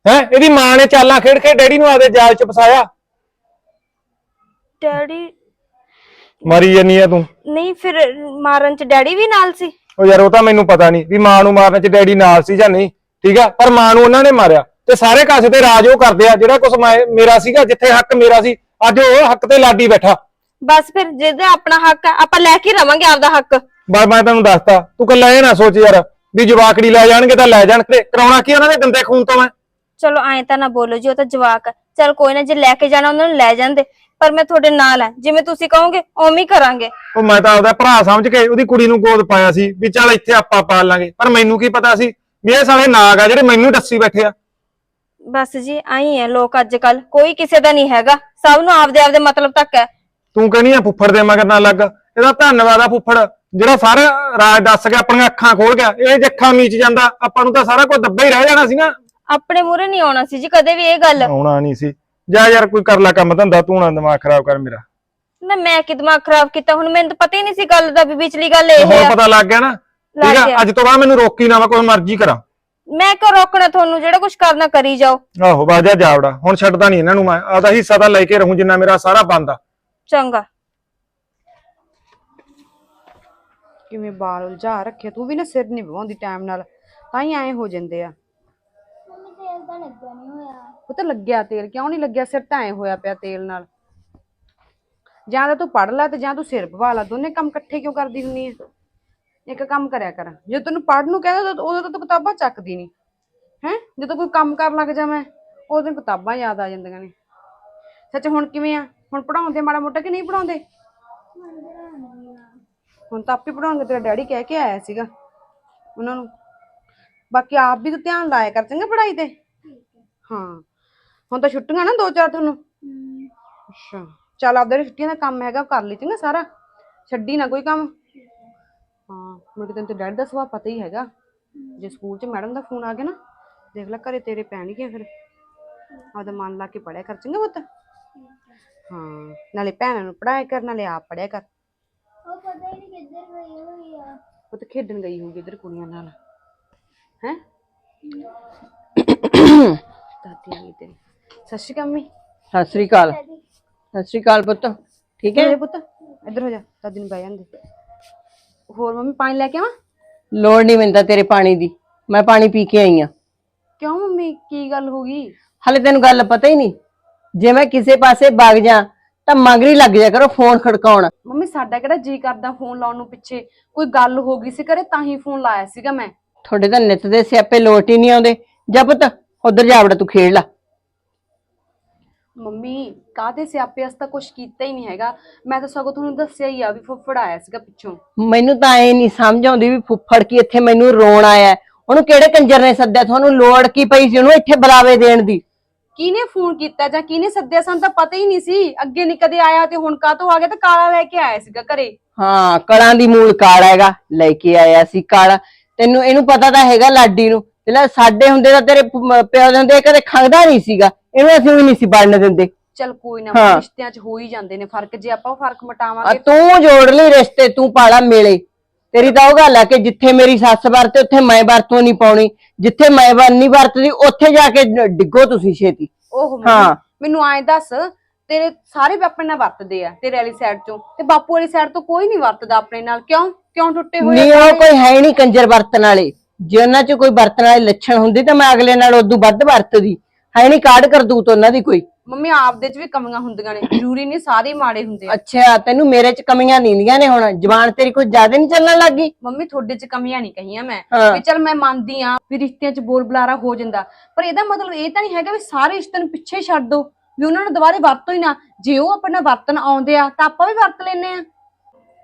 ਹੈ ਇਹਦੀ ਮਾਂ ਨੇ ਚਾਲਾਂ ਖੇਡ ਕੇ ਡੈਡੀ ਨੂੰ ਆਦੇ ਜਾਲ 'ਚ ਫਸਾਇਆ। ਡੈਡੀ ਮਰੀ ਜਾਨੀ ਆ ਤੂੰ। ਨਹੀਂ ਫਿਰ ਮਾਰਨ ਚ ਡੈਡੀ ਵੀ ਨਾਲ ਸੀ? ਉਹ ਯਾਰ ਉਹ ਤਾਂ ਮੈਨੂੰ ਪਤਾ ਨਹੀਂ ਵੀ ਮਾਂ ਨੂੰ ਮਾਰਨ 'ਚ ਡੈਡੀ ਨਾਲ ਸੀ ਜਾਂ ਨਹੀਂ ਠੀਕ ਆ? ਪਰ ਮਾਂ ਨੂੰ ਉਹਨਾਂ ਨੇ ਮਾਰਿਆ ਤੇ ਸਾਰੇ ਕਾਸੇ ਤੇ ਰਾਜ ਉਹ ਕਰਦੇ ਆ ਜਿਹੜਾ ਕੁਝ ਮੇਰਾ ਸੀਗਾ ਜਿੱਥੇ ਹੱਕ ਮੇਰਾ ਸੀ ਅੱਜ ਉਹ ਹੱਕ ਤੇ ਲਾਡੀ ਬੈਠਾ। ਬਸ ਫਿਰ ਜਿਹਦਾ ਆਪਣਾ ਹੱਕ ਆ ਆਪਾਂ ਲੈ ਕੇ ਰਵਾਂਗੇ ਆਪਦਾ ਹੱਕ। ਬਸ ਮੈਂ ਤੈਨੂੰ ਦੱਸਤਾ ਤੂੰ ਕੱਲਾ ਇਹ ਨਾ ਸੋਚ ਯਾਰ ਵੀ ਜਵਾਕੜੀ ਲੈ ਜਾਣਗੇ ਤਾਂ ਲੈ ਜਾਣ ਤੇ ਕਰਾਉਣਾ ਕੀ ਉਹਨਾਂ ਦੇ ਗੰਦੇ ਖੂਨ ਤੋਂ ਮੈਂ? ਚਲੋ ਐਂ ਤਾਂ ਨਾ ਬੋਲੋ ਜੀ ਉਹ ਤਾਂ ਜਵਾਕ ਆ। ਚਲ ਕੋਈ ਨਾ ਜੇ ਲੈ ਕੇ ਜਾਣਾ ਉਹਨਾਂ ਨੂੰ ਲੈ ਜਾਂਦੇ। ਪਰ ਮੈਂ ਤੁਹਾਡੇ ਨਾਲ ਆ। ਜਿਵੇਂ ਤੁਸੀਂ ਕਹੋਗੇ ਉਵੇਂ ਹੀ ਕਰਾਂਗੇ। ਉਹ ਮੈਂ ਤਾਂ ਆਪਦਾ ਭਰਾ ਸਮਝ ਕੇ ਉਹਦੀ ਕੁੜੀ ਨੂੰ ਗੋਦ ਪਾਇਆ ਸੀ ਵੀ ਚੱਲ ਇੱਥੇ ਆਪਾਂ ਪਾਲ ਲਾਂਗੇ। ਪਰ ਮੈਨੂੰ ਕੀ ਪਤਾ ਸੀ ਵੀ ਇਹ ਸਾਲੇ ਨਾਗ ਆ ਜਿਹੜੇ ਮੈਨੂੰ ਦੱਸੀ ਬੈਠੇ ਆ। ਬਸ ਜੀ ਆਈ ਹੈ ਲੋਕ ਅੱਜ ਕੱਲ ਕੋਈ ਕਿਸੇ ਦਾ ਨਹੀਂ ਹੈਗਾ। ਸਭ ਨੂੰ ਆਪਦੇ ਆਪਦੇ ਮਤਲਬ ਤੱਕ ਹੈ। ਤੂੰ ਕਹਿੰਦੀ ਆ ਫੁੱਫੜ ਦੇ ਮਗਰ ਨਾ ਲੱਗ। ਇਹਦਾ ਧੰਨਵਾਦ ਆ ਫੁੱਫੜ। ਜਿਹੜਾ ਸਾਰਾ ਰਾਜ ਦੱਸ ਕੇ ਆਪਣੀਆਂ ਅੱਖਾਂ ਖੋਲ ਗਿਆ। ਇਹ ਜੇ ਅੱਖਾਂ ਮੀਚ ਜਾਂਦਾ ਆਪਾਂ ਨੂੰ ਤਾਂ ਸਾਰਾ ਕੁਝ ਦੱਬਾ ਹੀ ਰਹਿ ਜਾਣਾ ਸੀ ਨਾ ਆਪਣੇ ਮੂਹਰੇ ਨਹੀਂ ਆਉਣਾ ਸੀ ਜੀ ਕਦੇ ਵੀ ਇਹ ਗੱਲ। ਆਉਣਾ ਨਹੀਂ ਸੀ। ਜਾ ਯਾਰ ਕੋਈ ਕਰ ਲੈ ਕੰਮ ਧੰਦਾ ਤੂੰ ਨਾ ਦਿਮਾਗ ਖਰਾਬ ਕਰ ਮੇਰਾ। ਨਾ ਮੈਂ ਕਿ ਦਿਮਾਗ ਖਰਾਬ ਕੀਤਾ? ਹੁਣ ਮੈਨੂੰ ਤਾਂ ਪਤਾ ਹੀ ਨਹੀਂ ਸੀ ਗੱਲ ਦਾ ਵੀ ਵਿਚਲੀ ਗੱਲ ਇਹ ਹੁਣ ਆ। ਪਤਾ ਲੱਗ ਗਿਆ ਨਾ। ਠੀਕ ਲੱਗ ਆ ਗਿਆ। ਅੱਜ ਤੋਂ ਬਾਅਦ ਮੈਨੂੰ ਰੋਕੀ ਨਾ ਮੈਂ ਕੋਈ ਮਰਜ਼ੀ ਕਰਾਂ। ਮੈਂ ਕਿਉਂ ਰੋਕਣਾ ਤੁਹਾਨੂੰ? ਜਿਹੜਾ ਕੁਝ ਕਰਨਾ ਕਰੀ ਜਾਓ। ਆਹੋ ਬਾਜਾ ਜਾਵੜਾ। ਹੁਣ ਛੱਡਦਾ ਨਹੀਂ ਇਹਨਾਂ ਨੂੰ ਮੈਂ। ਆਦਾ ਹਿੱਸਾ ਤਾਂ ਲੈ ਕੇ ਰਹੂੰ ਜਿੰਨਾ ਮੇਰਾ ਸਾਰਾ ਬੰਦਾ ਚੰਗਾ। ਕਿਵੇਂ ਬਾਲ ਉਲਝਾ ਰੱਖੇ? ਤੂੰ ਵੀ ਨਾ ਸਿਰ ਨਹੀਂ ਭਵਾਉਂਦੀ ਟਾਈਮ ਨਾਲ। ਤਾਂ ਹੀ ਐਂ ਹੋ ਜਾਂਦੇ ਆ। ਉਹ ਤਾਂ ਲੱਗਿਆ ਤੇਲ, ਕਿਉਂ ਨਹੀਂ ਲੱਗਿਆ? ਸਿਰ ਤਾਂ ਐਂ ਹੋਇਆ ਪਿਆ ਤੇਲ ਨਾਲ। ਜਾਂ ਤਾਂ ਤੂੰ ਪੜ ਲੈ ਤੇ ਜਾਂ ਤੂੰ ਸਿਰ ਭਵਾ ਲਾ। ਦੋਨੇ ਕੰਮ ਇਕੱਠੇ ਕਿਉਂ ਕਰਦੀ ਹੁੰਨੀ ਆ? ਇੱਕ ਕੰਮ ਕਰਿਆ ਕਰ। ਜੇ ਤੈਨੂੰ ਪੜਨ ਨੂੰ ਕਹਿੰਦਾ ਉਦੋਂ ਤਾਂ ਤੂੰ ਕਿਤਾਬਾਂ ਚੱਕਦੀ ਨਹੀਂ ਹੈ? ਜਦੋਂ ਕੋਈ ਕੰਮ ਕਰਨ ਲੱਗ ਜਾ ਉਦੋਂ ਕਿਤਾਬਾਂ ਯਾਦ ਆ ਜਾਂਦੀਆਂ ਨੇ। ਸੱਚ ਹੁਣ ਕਿਵੇਂ ਆ? ਹੁਣ ਪੜਾਉਂਦੇ ਮਾੜਾ ਮੋਟਾ ਕਿ ਨਹੀਂ ਪੜਾਉਂਦੇ ਹੁਣ ਤਾਂ ਆਪੇ ਪੜਾਉਣਗੇ ਤੇਰਾ ਡੈਡੀ ਕਹਿ ਕੇ ਆਇਆ ਸੀਗਾ। ਉਹਨਾਂ ਨੂੰ। ਬਾਕੀ ਆਪ ਵੀ ਤਾਂ ਧਿਆਨ ਲਾਇਆ ਕਰ ਚੰਗਾ ਪੜ੍ਹਾਈ ਤੇ। ਹਾਂ। ਹੁਣ ਤਾਂ ਛੁੱਟੀਆਂ ਨਾ ਦੋ ਚਾਰ ਤੁਹਾਨੂੰ। ਅੱਛਾ। ਚੱਲ ਆਪਦੇ ਛੁੱਟੀਆਂ ਦਾ ਕੰਮ ਹੈਗਾ ਉਹ ਕਰ ਲਈ ਚੰਗਾ ਸਾਰਾ। ਛੱਡੀ ਨਾ ਕੋਈ ਕੰਮ। ਹਾਂ ਮੁੜ ਕੇ ਤੈਨੂੰ ਤੇ ਡੈਡੀ ਦਾ ਸੁਭਾਅ ਪਤਾ ਹੀ ਹੈਗਾ। ਜੇ ਸਕੂਲ 'ਚ ਮੈਡਮ ਦਾ ਫੋਨ ਆ ਗਿਆ ਨਾ ਦੇਖ ਲੈ ਘਰੇ ਤੇਰੇ ਪੈਣਗੇ ਫਿਰ। ਆਪਦਾ ਮਨ ਲਾ ਕੇ ਪੜਿਆ ਕਰ ਚੰਗਾ ਪੁੱਤ। ਹਾਂ ਨਾਲੇ ਭੈਣਾਂ ਨੂੰ ਪੜਾਇਆ ਕਰ ਨਾਲੇ ਆਪ ਪੜਿਆ ਕਰ। ਉਹ ਪਤਾ ਹੀ ਨਹੀਂ ਕਿੱਧਰ ਗਈ ਹੋਈ ਆ। ਉਹ ਤਾਂ ਖੇਡਣ ਗਈ ਹੋਊਗੀ ਇਧਰ ਕੁੜੀਆਂ ਨਾਲ। ਹੈ। ਦਾਦੀ ਆ ਗਈ ਤੇਰੀ ਸਤਿ ਸ਼੍ਰੀ ਅਕਾਲ ਮੰਮੀ। ਸਤਿ ਸ੍ਰੀ ਅਕਾਲ। ਸਤਿ ਸ੍ਰੀ ਅਕਾਲ ਪੁੱਤ। ਠੀਕ ਹੈ? ਮੇਰੇ ਪੁੱਤ? ਇੱਧਰ ਹੋ ਜਾ। ਦਾਦੀ ਨੂੰ ਬਹਿ ਜਾਂਦੇ। ਹੋਰ ਮੰਮੀ ਪਾਣੀ ਲੈ ਕੇ ਆਵਾਂ? ਲੋੜ ਨਹੀਂ ਮੈਨੂੰ ਤਾਂ ਤੇਰੇ ਪਾਣੀ ਦੀ। ਮੈਂ ਪਾਣੀ ਪੀ ਕੇ ਆਈ ਆ ਕਿਉਂ ਮੰਮੀ? ਕੀ ਗੱਲ ਹੋ ਗਈ? ਹਲੇ ਤੈਨੂੰ ਗੱਲ ਪਤਾ ਹੀ ਨਹੀਂ। ਜੇ ਮੈਂ ਕਿਸੇ ਪਾਸੇ ਵਗ ਜਾ ਤਾਂ ਮਗਰੀ ਲੱਗ ਜਾ ਕਰੋ ਫੋਨ ਖੜਕਾਉਣ। ਮੰਮੀ ਸਾਡਾ ਕਿਹੜਾ ਜੀ ਕਰਦਾ ਫੋਨ ਲਾਉਣ ਨੂੰ ਪਿੱਛੇ? ਕੋਈ ਗੱਲ ਹੋ ਗਈ ਸੀ ਘਰੇ ਤਾਂ ਹੀ ਫੋਨ ਲਾਇਆ ਸੀਗਾ ਮੈਂ। ਤੁਹਾਡੇ ਤਾਂ ਨਿੱਤ ਦੇ ਸਿਆਪੇ ਲੋਟ ਹੀ ਨਹੀਂ ਆਉਂਦੇ। ਜਾ ਪੁੱਤ। ਉਧਰ ਜਾ ਵੜਾ ਤੂੰ ਖੇਡ ਲੈ। ਮੰਮੀ ਕਾਹਦੇ ਸਿਆਪੇ ਅਸ ਤਾਂ ਕੁਝ ਕੀਤਾ ਹੀ ਨਹੀਂ ਹੈਗਾ। ਮੈਂ ਤਾਂ ਸਗੋਂ ਤੁਹਾਨੂੰ ਦੱਸਿਆ ਹੀ ਆ ਵੀ ਫੁੱਫੜ ਆਇਆ ਸੀਗਾ ਪਿੱਛੋਂ। ਮੈਨੂੰ ਤਾਂ ਐ ਨਹੀਂ ਸਮਝ ਆਉਂਦੀ ਵੀ ਫੁੱਫੜ ਕੀ ਇੱਥੇ ਮੈਨੂੰ ਰੋਣ ਆਇਆ ਹੈ। ਉਹਨੂੰ ਕਿਹੜੇ ਕੰਜਰ ਨੇ ਸੱਦਿਆ? ਤੁਹਾਨੂੰ ਲੋੜ ਕੀ ਪਈ ਸੀ ਉਹਨੂੰ ਇੱਥੇ ਬੁਲਾਵੇ ਦੇਣ ਦੀ? ਕਿਹਨੇ ਫੋਨ ਕੀਤਾ ਜਾਂ ਕਿਹਨੇ ਸੱਦਿਆ? ਸਾਨੂੰ ਤਾਂ ਪਤਾ ਹੀ ਨਹੀਂ ਸੀ। ਅੱਗੇ ਨਹੀਂ ਕਦੇ ਆਇਆ ਤੇ ਹੁਣ ਕਾਹਤੋਂ ਆ ਗਿਆ? ਤੇ ਕਾਲਾ ਲੈ ਕੇ ਆਇਆ ਸੀਗਾ ਘਰੇ। ਹਾਂ ਕਲਾਂ ਦੀ ਮੂਲ ਕਾਲਾ ਹੈਗਾ। ਲੈ ਕੇ ਆਇਆ ਸੀ ਕਾਲਾ। ਤੈਨੂੰ ਇਹਨੂੰ ਪਤਾ ਤਾਂ ਹੈਗਾ ਲਾਡੀ ਨੂੰ ਜਿਹੜਾ ਸਾਡੇ ਹੁੰਦੇ ਤਾਂ ਤੇਰੇ ਪ- ਪਿਓ ਦੇ ਹੁੰਦੇ ਕਦੇ ਖੰਗਦਾ ਨਹੀਂ ਸੀਗਾ ਇਹਨੂੰ ਅਸੀਂ ਵੀ ਨਹੀਂ ਸੀ ਬਣਨ ਦਿੰਦੇ। ਚਲ ਕੋਈ ਨਾ ਹਾਂ। ਰਿਸ਼ਤਿਆਂ 'ਚ ਹੋ ਹੀ ਜਾਂਦੇ ਨੇ ਫ਼ਰਕ ਜੇ ਆਪਾਂ ਉਹ ਫ਼ਰਕ ਆ ਮਟਾਵਾਂਗੇ ਤੂੰ ਜੋੜ ਲਈ ਰਿਸ਼ਤੇ ਤੂੰ ਪਾਲਾ ਮੇਲੇ। ਤੇਰੀ ਤਾਂ ਉਹ ਗੱਲ ਆ ਕਿ ਜਿੱਥੇ ਮੇਰੀ ਸੱਸ ਵਰਤੇ ਉੱਥੇ ਮੈਂ ਵਰਤੋਂ ਨਹੀਂ ਪਾਉਣੀ। ਜਿੱਥੇ ਮੈਂ ਵਰ ਨਹੀਂ ਵਰਤਦੀ ਉੱਥੇ ਜਾ ਕੇ ਡ- ਡਿੱਗੋ ਤੁਸੀਂ ਛੇਤੀ। ਉਹ ਹਾਂ। ਮੈਨੂੰ ਐਂ ਦੱਸ ਤੇਰੇ ਸਾਰੇ ਆਪਣੇ ਨਾਲ ਵਰਤਦੇ ਆ ਤੇਰੇ ਵਾਲੀ ਸਾਈਡ ਤੋਂ ਤੇ ਬਾਪੂ ਵਾਲੀ ਸਾਈਡ ਤੋਂ ਕੋਈ ਨਹੀਂ ਵਰਤਦਾ ਆਪਣੇ ਨਾਲ ਕਿਉਂ? ਕਿਉਂ ਟੁੱਟੇ ਹੋਏ ਨਹੀਂ ਉਹ ਸਾਰੇ? ਕੋਈ ਹੈ ਨਹੀਂ ਕੰਜਰ ਵਰਤਣ ਵਾਲੇ। ਜੇ ਉਹਨਾਂ 'ਚ ਕੋਈ ਵਰਤਣ ਵਾਲੇ ਲੱਛਣ ਹੁੰਦੇ ਤਾਂ ਮੈਂ ਅਗਲੇ ਨਾਲ ਉਦੋਂ ਵੱਧ ਵਰਤਦੀ। ਹੈ ਨਹੀਂ ਕਾਢ ਕਰਦੂਤ ਉਹਨਾਂ ਦੀ ਕੋਈ। ਮੰਮੀ ਆਪਦੇ ਚ ਵੀ ਕਮੀਆਂ ਹੁੰਦੀਆਂ ਨੇ। ਜ਼ਰੂਰੀ ਨਹੀਂ ਸਾਰੇ ਹੀ ਮਾੜੇ ਹੁੰਦੇ ਆ। ਅੱਛਾ ਤੈਨੂੰ ਮੇਰੇ 'ਚ ਕਮੀਆਂ ਨੀਂਦੀਆਂ ਨੇ ਹੁਣ? ਜ਼ਬਾਨ ਤੇਰੀ ਕੋਈ ਜ਼ਿਆਦਾ ਨਹੀਂ ਚੱਲਣ ਲੱਗੀ ਮੰਮੀ ਤੁਹਾਡੇ ਚ ਕਮੀਆਂ ਨਹੀਂ ਕਹੀਆਂ ਮੈਂ। ਹਾਂ। ਵੀ ਚਲ ਮੈਂ ਮੰਨਦੀ ਆ ਵੀ ਰਿਸ਼ਤਿਆਂ ਚ ਬੋਲ ਬੁਲਾਰਾ ਹੋ ਜਾਂਦਾ। ਪਰ ਇਹਦਾ ਮਤਲਬ ਇਹ ਤਾਂ ਨਹੀਂ ਹੈਗਾ ਵੀ ਸਾਰੇ ਰਿਸ਼ਤੇ ਨੂੰ ਪਿੱਛੇ ਛੱਡ ਦੋ ਵੀ ਉਹਨਾਂ ਨੂੰ ਦੁਬਾਰੇ ਵਰਤੋ ਹੀ ਨਾ। ਜੇ ਉਹ ਆਪਣਾ ਵਰਤਨ ਆਉਂਦੇ ਆ ਤਾਂ ਆਪਾਂ ਵੀ ਵਰਤ ਲੈਨੇ ਆ।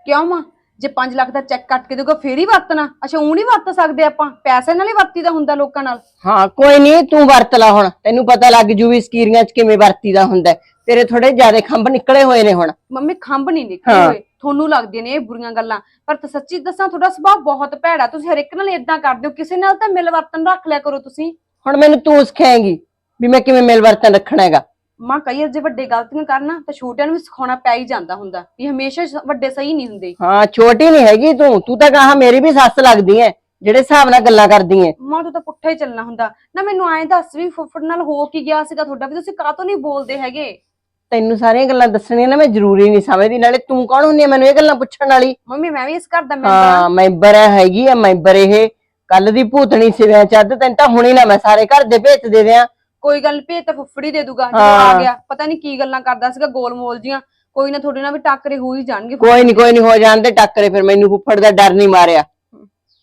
ਕਿਉਂ ਮਾਂ? ਜੇ 5 ਲੱਖ ਦਾ ਚੈੱਕ ਕੱਟ ਕੇ ਦੇਊਗਾ ਫੇਰ ਹੀ ਵਰਤਣਾ। ਅੱਛਾ ਉਹ ਨਹੀਂ ਵਰਤ ਸਕਦੇ ਆਪਾਂ? ਪੈਸੇ ਨਾਲ ਹੀ ਵਰਤੀਦਾ ਹੁੰਦਾ ਲੋਕਾਂ ਨਾਲ। ਹਾਂ ਕੋਈ ਨਹੀਂ ਤੂੰ ਵਰਤ ਲਾ ਹੁਣ। ਤੈਨੂੰ ਪਤਾ ਲੱਗ ਜੂ ਵੀ ਸਕੀਰੀਆਂ 'ਚ ਕਿਵੇਂ ਵਰਤੀਦਾ ਹੁੰਦਾ ਹੈ। ਤੇਰੇ ਥੋੜੇ ਜ਼ਿਆਦਾ ਖੰਭ ਨਿਕਲੇ ਹੋਏ ਨੇ ਹੁਣ। ਮੰਮੀ ਖੰਭ ਨਹੀਂ ਨਿਕਲੇ ਹਾਂ। ਹੋਏ। ਤੁਹਾਨੂੰ ਲੱਗਦੀਆਂ ਨੇ ਇਹ ਬੁਰੀਆਂ ਗੱਲਾਂ। ਪਰ ਤਾਂ ਸੱਚੀ ਦੱਸਾਂ ਤੁਹਾਡਾ ਸੁਭਾਅ ਬਹੁਤ ਭੈੜਾ ਤੁਸੀਂ ਹਰ ਇੱਕ ਨਾਲ ਇਦਾਂ ਕਰਦੇ ਹੋ। ਕਿਸੇ ਨਾਲ ਤਾਂ ਮਿਲ ਵਰਤਨ ਰੱਖ ਲਿਆ ਕਰੋ ਤੁਸੀਂ। ਹੁਣ ਮੈਨੂੰ ਤੂੰ ਸਿਖਾਏਂਗੀ ਵੀ ਮੈਂ ਕਿਵੇਂ ਮਿਲ ਵਰਤਨ ਰੱਖਣਾ ਹੈਗਾ। ਮਾਂ ਕਈ ਜੇ ਵੱਡੇ ਗਲਤੀਆਂ ਕਰਨਾ ਤਾਂ ਛੋਟਿਆਂ ਨੂੰ ਵੀ ਸਿਖਾਉਣਾ ਪੈ ਹੀ ਜਾਂਦਾ ਹੁੰਦਾ ਵੀ ਹਮੇਸ਼ਾ ਸ- ਵੱਡੇ ਸਹੀ ਨਹੀਂ ਹੁੰਦੇ। ਹਾਂ ਛੋਟੀ ਨਹੀਂ ਹੈਗੀ ਤੂੰ। ਤੂੰ ਤਾਂ ਕਹਾ ਮੇਰੀ ਵੀ ਸੱਸ ਲੱਗਦੀ ਐ ਜਿਹੜੇ ਹਿਸਾਬ ਨਾਲ ਗੱਲਾਂ ਕਰਦੀ ਐ। ਮਾਂ ਤੂੰ ਤਾਂ ਪੁੱਠਾ ਹੀ ਚੱਲਣਾ ਹੁੰਦਾ। ਨਾ ਮੈਨੂੰ ਐਂ ਦੱਸ ਵੀ ਫੁੱਫੜ ਨਾਲ ਹੋ ਕੀ ਗਿਆ ਸੀਗਾ ਤੁਹਾਡਾ ਵੀ? ਤੁਸੀਂ ਕਾਹਤੋਂ ਨਹੀਂ ਬੋਲਦੇ ਹੈਗੇ? ਤੈਨੂੰ ਸਾਰੀਆਂ ਗੱਲਾਂ ਦੱਸਣੀਆਂ ਨਾ ਮੈਂ ਜ਼ਰੂਰੀ ਨਹੀਂ ਸਮਝਦੀ। ਨਾਲੇ ਤੂੰ ਕੌਣ ਹੁੰਦੀ ਐ ਮੈਨੂੰ ਇਹ ਗੱਲਾਂ ਪੁੱਛਣ ਵਾਲੀ? ਮੰਮੀ ਮੈਂ ਵੀ ਇਸ ਘਰ ਦਾ ਮੈਂਬਰ ਹਾਂ ਹਾਂ ਮੈਂਬਰ ਹੈ ਹੈਗੀ ਆ ਮੈਂਬਰ ਇਹ। ਕੱਲ ਦੀ ਭੂਤਣੀ ਸਿਵਿਆਂ ਚੱਦ ਤੈਨੂੰ ਤਾਂ ਹੁਣੀ ਨਾ ਮੈਂ ਸਾਰੇ ਘਰ ਦੇ ਭੇਤ ਦੇ ਦਿਆਂ। ਕੋਈ ਗੱਲ ਭੇਤ ਤਾਂ ਫੁੱਫੜੀ ਦੇ ਦੂਗਾ ਜਦੋਂ। ਆ ਗਿਆ। ਪਤਾ ਨਹੀਂ ਕੀ ਗੱਲਾਂ ਕਰਦਾ ਸੀਗਾ ਗੋਲ ਮੋਲ ਜੀਆਂ। ਕੋਈ ਨਾ ਤੁਹਾਡੇ ਨਾਲ ਵੀ ਟੱਕਰੇ ਹੋ ਹੀ ਜਾਣਗੇ ਕੋਈ ਨਹੀਂ ਕੋਈ ਨਹੀਂ ਹੋ ਤੇ ਟੱਕਰੇ ਫਿਰ ਮੈਨੂੰ ਫੁੱਫੜ ਦਾ ਡਰ ਨਹੀਂ ਮਾਰਿਆ।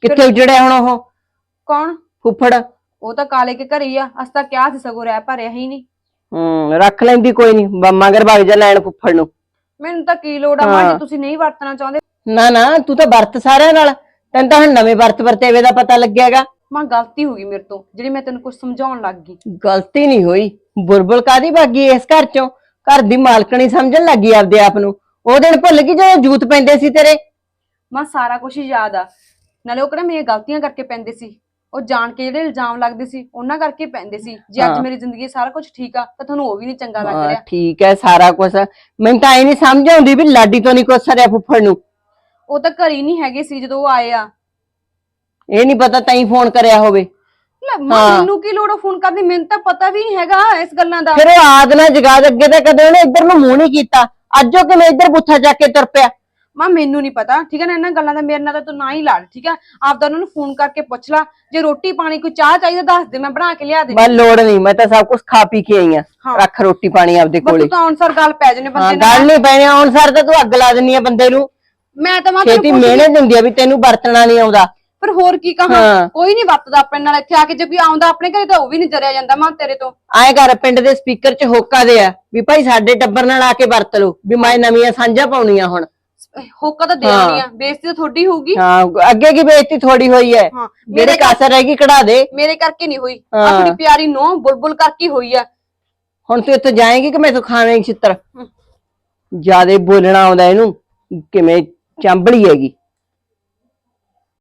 ਕਿੱਥੇ ਉਜੜਿਆ ਹੁਣ ਉਹ? ਕੌਣ? ਫੁੱਫੜ। ਉਹ ਤਾਂ ਕਾਲੇ ਕੇ ਘਰੇ ਹੀ ਆ ਅਸ ਤਾਂ ਕਿਹਾ ਸੀ ਸਗੋਂ ਰਹਿ ਭਰਿਆ ਹੀ ਨਹੀਂ। ਹੂੰ ਰੱਖ ਲੈਂਦੀ ਕੋਈ ਨਹੀਂ ਮਗਰ ਭਗ ਜਾ ਲੈਣ ਫੁੱਫੜ ਨੂੰ। ਮੈਨੂੰ ਤਾਂ ਕੀ ਲੋੜ ਆ ਮਾਂ। ਜੇ ਤੁਸੀਂ ਨਹੀਂ ਵਰਤਣਾ ਚਾਹੁੰਦੇ। ਨਾ ਨਾ ਤੂੰ ਤਾਂ ਵਰਤ ਸਾਰਿਆਂ ਨਾਲ। ਤੈਨੂੰ ਤਾਂ ਹੁਣ ਨਵੇਂ ਵਰਤ ਵਰਤੇਵੇ ਦਾ ਪਤਾ ਲੱਗਿਆਗਾ ਮਾਂ ਗਲਤੀ ਹੋ ਗਈ ਮੇਰੇ ਤੋਂ ਜਿਹੜੀ ਮੈਂ ਤੈਨੂੰ ਕੁਝ ਸਮਝਾਉਣ ਲੱਗ ਗਈ। ਗਲਤੀ ਨਹੀਂ ਹੋਈ। ਬੁਲਬੁਲ ਕਾਦੀ ਭਾਗੀ ਇਸ ਘਰ ਚੋਂ? ਘਰ ਦੀ ਮਾਲਕਣੀ ਸਮਝਣ ਲੱਗੀ ਆਪਦੇ ਆਪ ਨੂੰ। ਉਹ ਦਿਨ ਭੁੱਲ ਗਈ ਜਦੋਂ ਜੂਤ ਪੈਂਦੇ ਸੀ ਤੇਰੇ? ਮਾਂ ਸਾਰਾ ਕੁਝ ਯਾਦ ਆ। ਨਾਲੇ ਉਹ ਕਿਹੜਾ ਮੇਰੀਆਂ ਗਲਤੀਆਂ ਕਰਕੇ ਪੈਂਦੇ ਸੀ? ਉਹ ਜਾਣ ਕੇ ਜਿਹੜੇ ਇਲਜ਼ਾਮ ਲੱਗਦੇ ਸੀ ਉਹਨਾਂ ਕਰਕੇ ਪੈਂਦੇ ਸੀ। ਜੇ ਅੱਜ ਹਾਂ। ਮੇਰੀ ਜ਼ਿੰਦਗੀ 'ਚ ਸਾਰਾ ਕੁਝ ਠੀਕ ਆ ਤਾਂ ਤੁਹਾਨੂੰ ਉਹ ਵੀ ਨਹੀਂ ਚੰਗਾ ਲੱਗ ਹਾਂ, ਰਿਹਾ। ਠੀਕ ਹੈ ਸਾਰਾ ਕੁਝ ਮੈਨੂੰ ਤਾਂ ਇਹ ਨਹੀਂ ਸਮਝ ਆਉਂਦੀ ਵੀ ਲਾਡੀ ਤੋਂ ਨਹੀਂ ਕੁਛ ਸਰਿਆ ਫੁੱਫੜ ਨੂੰ। ਉਹ ਤਾਂ ਘਰ ਹੀ ਨਹੀਂ ਹੈਗੇ ਸੀ ਜਦੋਂ ਉਹ ਆਏ ਆ। ਇਹ ਨਹੀਂ ਪਤਾ ਤੈਂ ਫੋਨ ਕਰਿਆ ਹੋਵੇ। ਲੈ। ਮੈਨੂੰ ਕੀ ਲੋੜ ਫੋਨ ਕਰਦੀ ਮੈਨੂੰ ਤਾਂ ਪਤਾ ਵੀ ਨਹੀਂ ਹੈਗਾ ਇਸ ਗੱਲਾਂ ਦਾ। ਫਿਰ ਉਹ ਆਦ ਨਾਲ ਜਗਾਦ ਅੱਗੇ ਤਾਂ ਕਦੇ ਉਹਨੇ ਇੱਧਰ ਨੂੰ ਮੂੰਹ ਨਹੀਂ ਕੀਤਾ। ਅੱਜ ਉਹ ਕਿਵੇਂ ਇੱਧਰ ਬੁੱਥਾ ਚੱਕ ਕੇ ਤੁਰ ਪਿਆ? ਮਾਂ ਮੈਨੂੰ ਨਹੀਂ ਪਤਾ। ਠੀਕ ਹੈ ਨਾ ਇਹਨਾਂ ਗੱਲਾਂ ਦਾ ਮੇਰੇ ਨਾਲ ਤਾਂ ਤੂੰ ਨਾ ਹੀ ਲੜ ਠੀਕ ਹੈ? ਆਪਦਾ ਉਹਨਾਂ ਨੂੰ ਫੋਨ ਕਰਕੇ ਪੁੱਛ ਲੈ। ਜੇ ਰੋਟੀ ਪਾਣੀ ਕੋਈ ਚਾਹ ਚਾਹੀਦਾ ਦੱਸ ਦੇ ਮੈਂ ਬਣਾ ਕੇ ਲਿਆ ਦੇ ਮੈਂ ਲੋੜ ਨਹੀਂ ਮੈਂ ਤਾਂ ਸਭ ਕੁਝ ਖਾ ਪੀ ਕੇ ਆਈ ਆ ਹਾਂ। ਰੱਖ ਰੋਟੀ ਪਾਣੀ ਆਪਦੇ ਬਸ ਕੋਲੇ। ਤੂੰ ਤਾਂ ਅਨਸਰ ਗੱਲ ਪੈ ਜਨੇ ਹਾਂ ਬੰਦੇ ਗੱਲ ਨਾਲ। ਨਹੀਂ ਪੈਣੀ ਹੁਣ ਸਰ ਤਾਂ ਤੂੰ ਅੱਗ ਲਾ ਦਿੰਨੀ ਆ ਬੰਦੇ ਨੂੰ। ਮੈਂ ਤਾਂ ਮਾਂ ਛੇਤੀ ਤੈਨੂੰ ਪੁੱਛਦੀ- ਮਿਹਨਤ ਦਿੰਦੀ ਆ ਵੀ ਤੈਨੂੰ ਵਰਤਣਾ ਨਹੀਂ ਆਉਂਦਾ। ਪਰ ਹੋਰ ਕੀ ਕਹਾਂ? ਹਾਂ। ਕੋਈ ਨਹੀਂ ਵਰਤਦਾ ਆਪਣੇ ਨਾਲ ਇੱਥੇ ਆ ਕੇ ਜੇ ਕੋਈ ਆਉਂਦਾ ਆਪਣੇ ਘਰੇ ਤਾਂ ਉਹ ਵੀ ਨਹੀਂ ਜਰਿਆ ਜਾਂਦਾ ਮਾਂ ਤੇਰੇ ਤੋਂ। ਆਏ ਘਰ ਪਿੰਡ ਦੇ ਸਪੀਕਰ 'ਚ ਹੋਕਾ ਦੇ ਆ ਵੀ ਭਾਈ ਸਾਡੇ ਟੱਬਰ ਨਾਲ ਆ ਕੇ ਵਰਤ ਲਓ ਵੀ ਮੈਂ ਨਵੀਆਂ ਸਾਂਝਾਂ ਪਾਉਣੀਆਂ ਹੁਣ। ਹੋਕਾ ਤਾਂ ਦੇਣੀ ਆ ਬੇਇੱਜ਼ਤੀ ਤਾਂ ਤੁਹਾਡੀ ਹੋਊਗੀ। ਹਾਂ ਅੱਗੇ ਕੀ ਬੇਇੱਜ਼ਤੀ ਥੋੜੀ ਹੋਈ ਹੈ ਹਾਂ ਜਿਹੜੇ ਮੇਰੇ ਕਾਸਰ ਰਹਿ ਗਈ ਕਢਾ ਦੇ। ਮੇਰੇ ਕਰਕੇ ਨਹੀਂ ਹੋਈ। ਹਾਂ। ਆਪਣੀ ਪਿਆਰੀ ਨੋ ਬੁਲਬੁਲ ਕਰਕੇ ਹੀ ਹੋਈ ਆ। ਹੁਣ ਤੂੰ ਇੱਥੋਂ ਜਾਏਂਗੀ ਕਿ ਮੈਂ ਤੂੰ ਖਾਵੇਂਗੀ ਛਿੱਤਰ? ਜਿਆਦੇ ਬੋਲਣਾ ਆਉਂਦਾ ਇਹਨੂੰ ਕਿਵੇਂ ਚੰਬੜੀ ਹੈਗੀ।